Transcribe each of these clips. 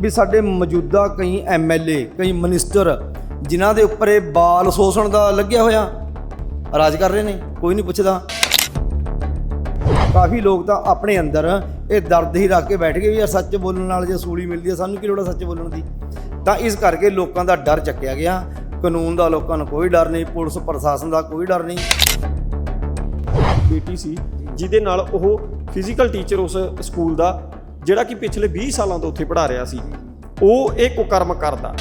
ਵੀ ਸਾਡੇ ਮੌਜੂਦਾ ਕਈ ਐਮਐਲਏ ਕਈ ਮਿਨਿਸਟਰ ਜਿਨ੍ਹਾਂ ਦੇ ਉੱਪਰ ਇਹ ਬਾਲ ਸ਼ੋਸ਼ਣ ਦਾ ਲੱਗਿਆ ਹੋਇਆ। ਰਾਜ ਕਰ ਰਹੇ ਨੇ, ਕੋਈ ਨਹੀਂ ਪੁੱਛਦਾ। ਕਾਫੀ ਲੋਕ ਤਾਂ ਆਪਣੇ ਅੰਦਰ ਇਹ ਦਰਦ ਹੀ ਰੱਖ ਕੇ ਬੈਠ ਗਏ ਵੀ ਯਾਰ ਸੱਚ ਬੋਲਣ ਨਾਲ ਜੇ ਸੂਲੀ ਮਿਲਦੀ ਹੈ ਸਾਨੂੰ ਕੀ ਲੋੜ ਹੈ ਸੱਚ ਬੋਲਣ ਦੀ? ਤਾਂ ਇਸ ਕਰਕੇ ਲੋਕਾਂ ਦਾ ਡਰ ਚੱਕਿਆ ਗਿਆ। ਕਾਨੂੰਨ ਦਾ ਲੋਕਾਂ ਨੂੰ ਕੋਈ ਡਰ ਨਹੀਂ, ਪੁਲਿਸ ਪ੍ਰਸ਼ਾਸਨ ਦਾ ਕੋਈ ਡਰ ਨਹੀਂ। ਬੇਟੀ ਸੀ, ਜਿਹਦੇ ਨਾਲ ਉਹ ਫਿਜ਼ੀਕਲ ਟੀਚਰ ਉਸ ਸਕੂਲ ਦਾ ਜਿਹੜਾ ਕਿ ਪਿਛਲੇ 20 ਸਾਲਾਂ ਤੋਂ ਉੱਥੇ ਪੜ੍ਹਾ ਰਿਹਾ ਸੀ, ਉਹ ਇਹ ਕੁਕਰਮ ਕਰਦਾ।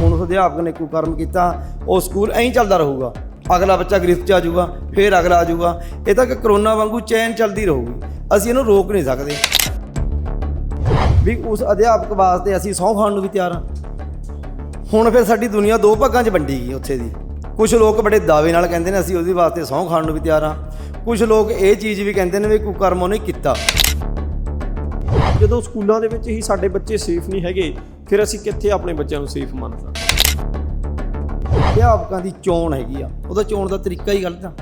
ਹੁਣ ਉਸ ਅਧਿਆਪਕ ਨੇ ਕੁਕਰਮ ਕੀਤਾ, ਉਹ ਸਕੂਲ ਐਂ ਚੱਲਦਾ ਰਹੂਗਾ। ਅਗਲਾ ਬੱਚਾ ਗ੍ਰਿਫਤ 'ਚ ਆ ਜਾਊਗਾ, ਫਿਰ ਅਗਲਾ ਆ ਜਾਊਗਾ। ਇਹ ਤਾਂ ਕਿ ਕਰੋਨਾ ਵਾਂਗੂ ਚੈਨ ਚੱਲਦੀ ਰਹੂਗੀ। ਅਸੀਂ ਇਹਨੂੰ ਰੋਕ ਨਹੀਂ ਸਕਦੇ। ਵੀ ਉਸ ਅਧਿਆਪਕ ਵਾਸਤੇ ਅਸੀਂ ਸਹੁੰ ਖਾਣ ਨੂੰ ਵੀ ਤਿਆਰ ਹਾਂ। ਹੁਣ ਫਿਰ ਸਾਡੀ ਦੁਨੀਆ ਦੋ ਭਾਗਾਂ 'ਚ ਵੰਡੀ ਗਈ ਉੱਥੇ ਦੀ। ਕੁਝ ਲੋਕ ਬੜੇ ਦਾਅਵੇ ਨਾਲ ਕਹਿੰਦੇ ਨੇ ਅਸੀਂ ਉਹਦੇ ਵਾਸਤੇ ਸਹੁੰ ਖਾਣ ਨੂੰ ਵੀ ਤਿਆਰ ਹਾਂ। ਕੁਝ ਲੋਕ ਇਹ ਚੀਜ਼ ਵੀ ਕਹਿੰਦੇ ਨੇ ਵੀ ਕੁਕਰਮ ਉਹਨੇ ਕੀਤਾ। ਜਦੋਂ ਸਕੂਲਾਂ ਦੇ ਵਿੱਚ ਹੀ ਸਾਡੇ ਬੱਚੇ ਸੇਫ ਨਹੀਂ ਹੈਗੇ, ਫਿਰ ਅਸੀਂ ਕਿੱਥੇ ਆਪਣੇ ਬੱਚਿਆਂ ਨੂੰ ਸੇਫ ਮੰਨ ਸਕਦੇ ਅਧਿਆਪਕਾਂ ਦੀ ਚੋਣ ਹੈਗੀ ਆ। ਉਹਦਾ ਚੋਣ ਦਾ ਤਰੀਕਾ ਹੀ ਗਲਤ ਆ।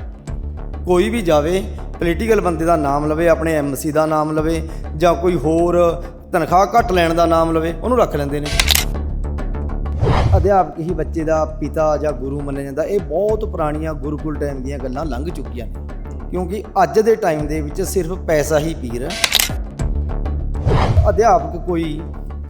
ਕੋਈ ਵੀ ਜਾਵੇ ਪੋਲੀਟੀਕਲ ਬੰਦੇ ਦਾ ਨਾਮ ਲਵੇ, ਆਪਣੇ ਐਮਸੀ ਦਾ ਨਾਮ ਲਵੇ, ਜਾਂ ਕੋਈ ਹੋਰ ਤਨਖਾਹ ਘੱਟ ਲੈਣ ਦਾ ਨਾਮ ਲਵੇ, ਉਹਨੂੰ ਰੱਖ ਲੈਂਦੇ ਨੇ। ਅਧਿਆਪਕ ਹੀ ਬੱਚੇ ਦਾ ਪਿਤਾ ਜਾਂ ਗੁਰੂ ਮੰਨਿਆ ਜਾਂਦਾ। ਇਹ ਬਹੁਤ ਪੁਰਾਣੀਆਂ ਗੁਰੂਕੁਲ ਟਾਈਮ ਦੀਆਂ ਗੱਲਾਂ ਲੰਘ ਚੁੱਕੀਆਂ ਨੇ। ਕਿਉਂਕਿ ਅੱਜ ਦੇ ਟਾਈਮ ਦੇ ਵਿੱਚ ਸਿਰਫ ਪੈਸਾ ਹੀ ਪੀਰ। ਹੈ ਅਧਿਆਪਕ ਕੋਈ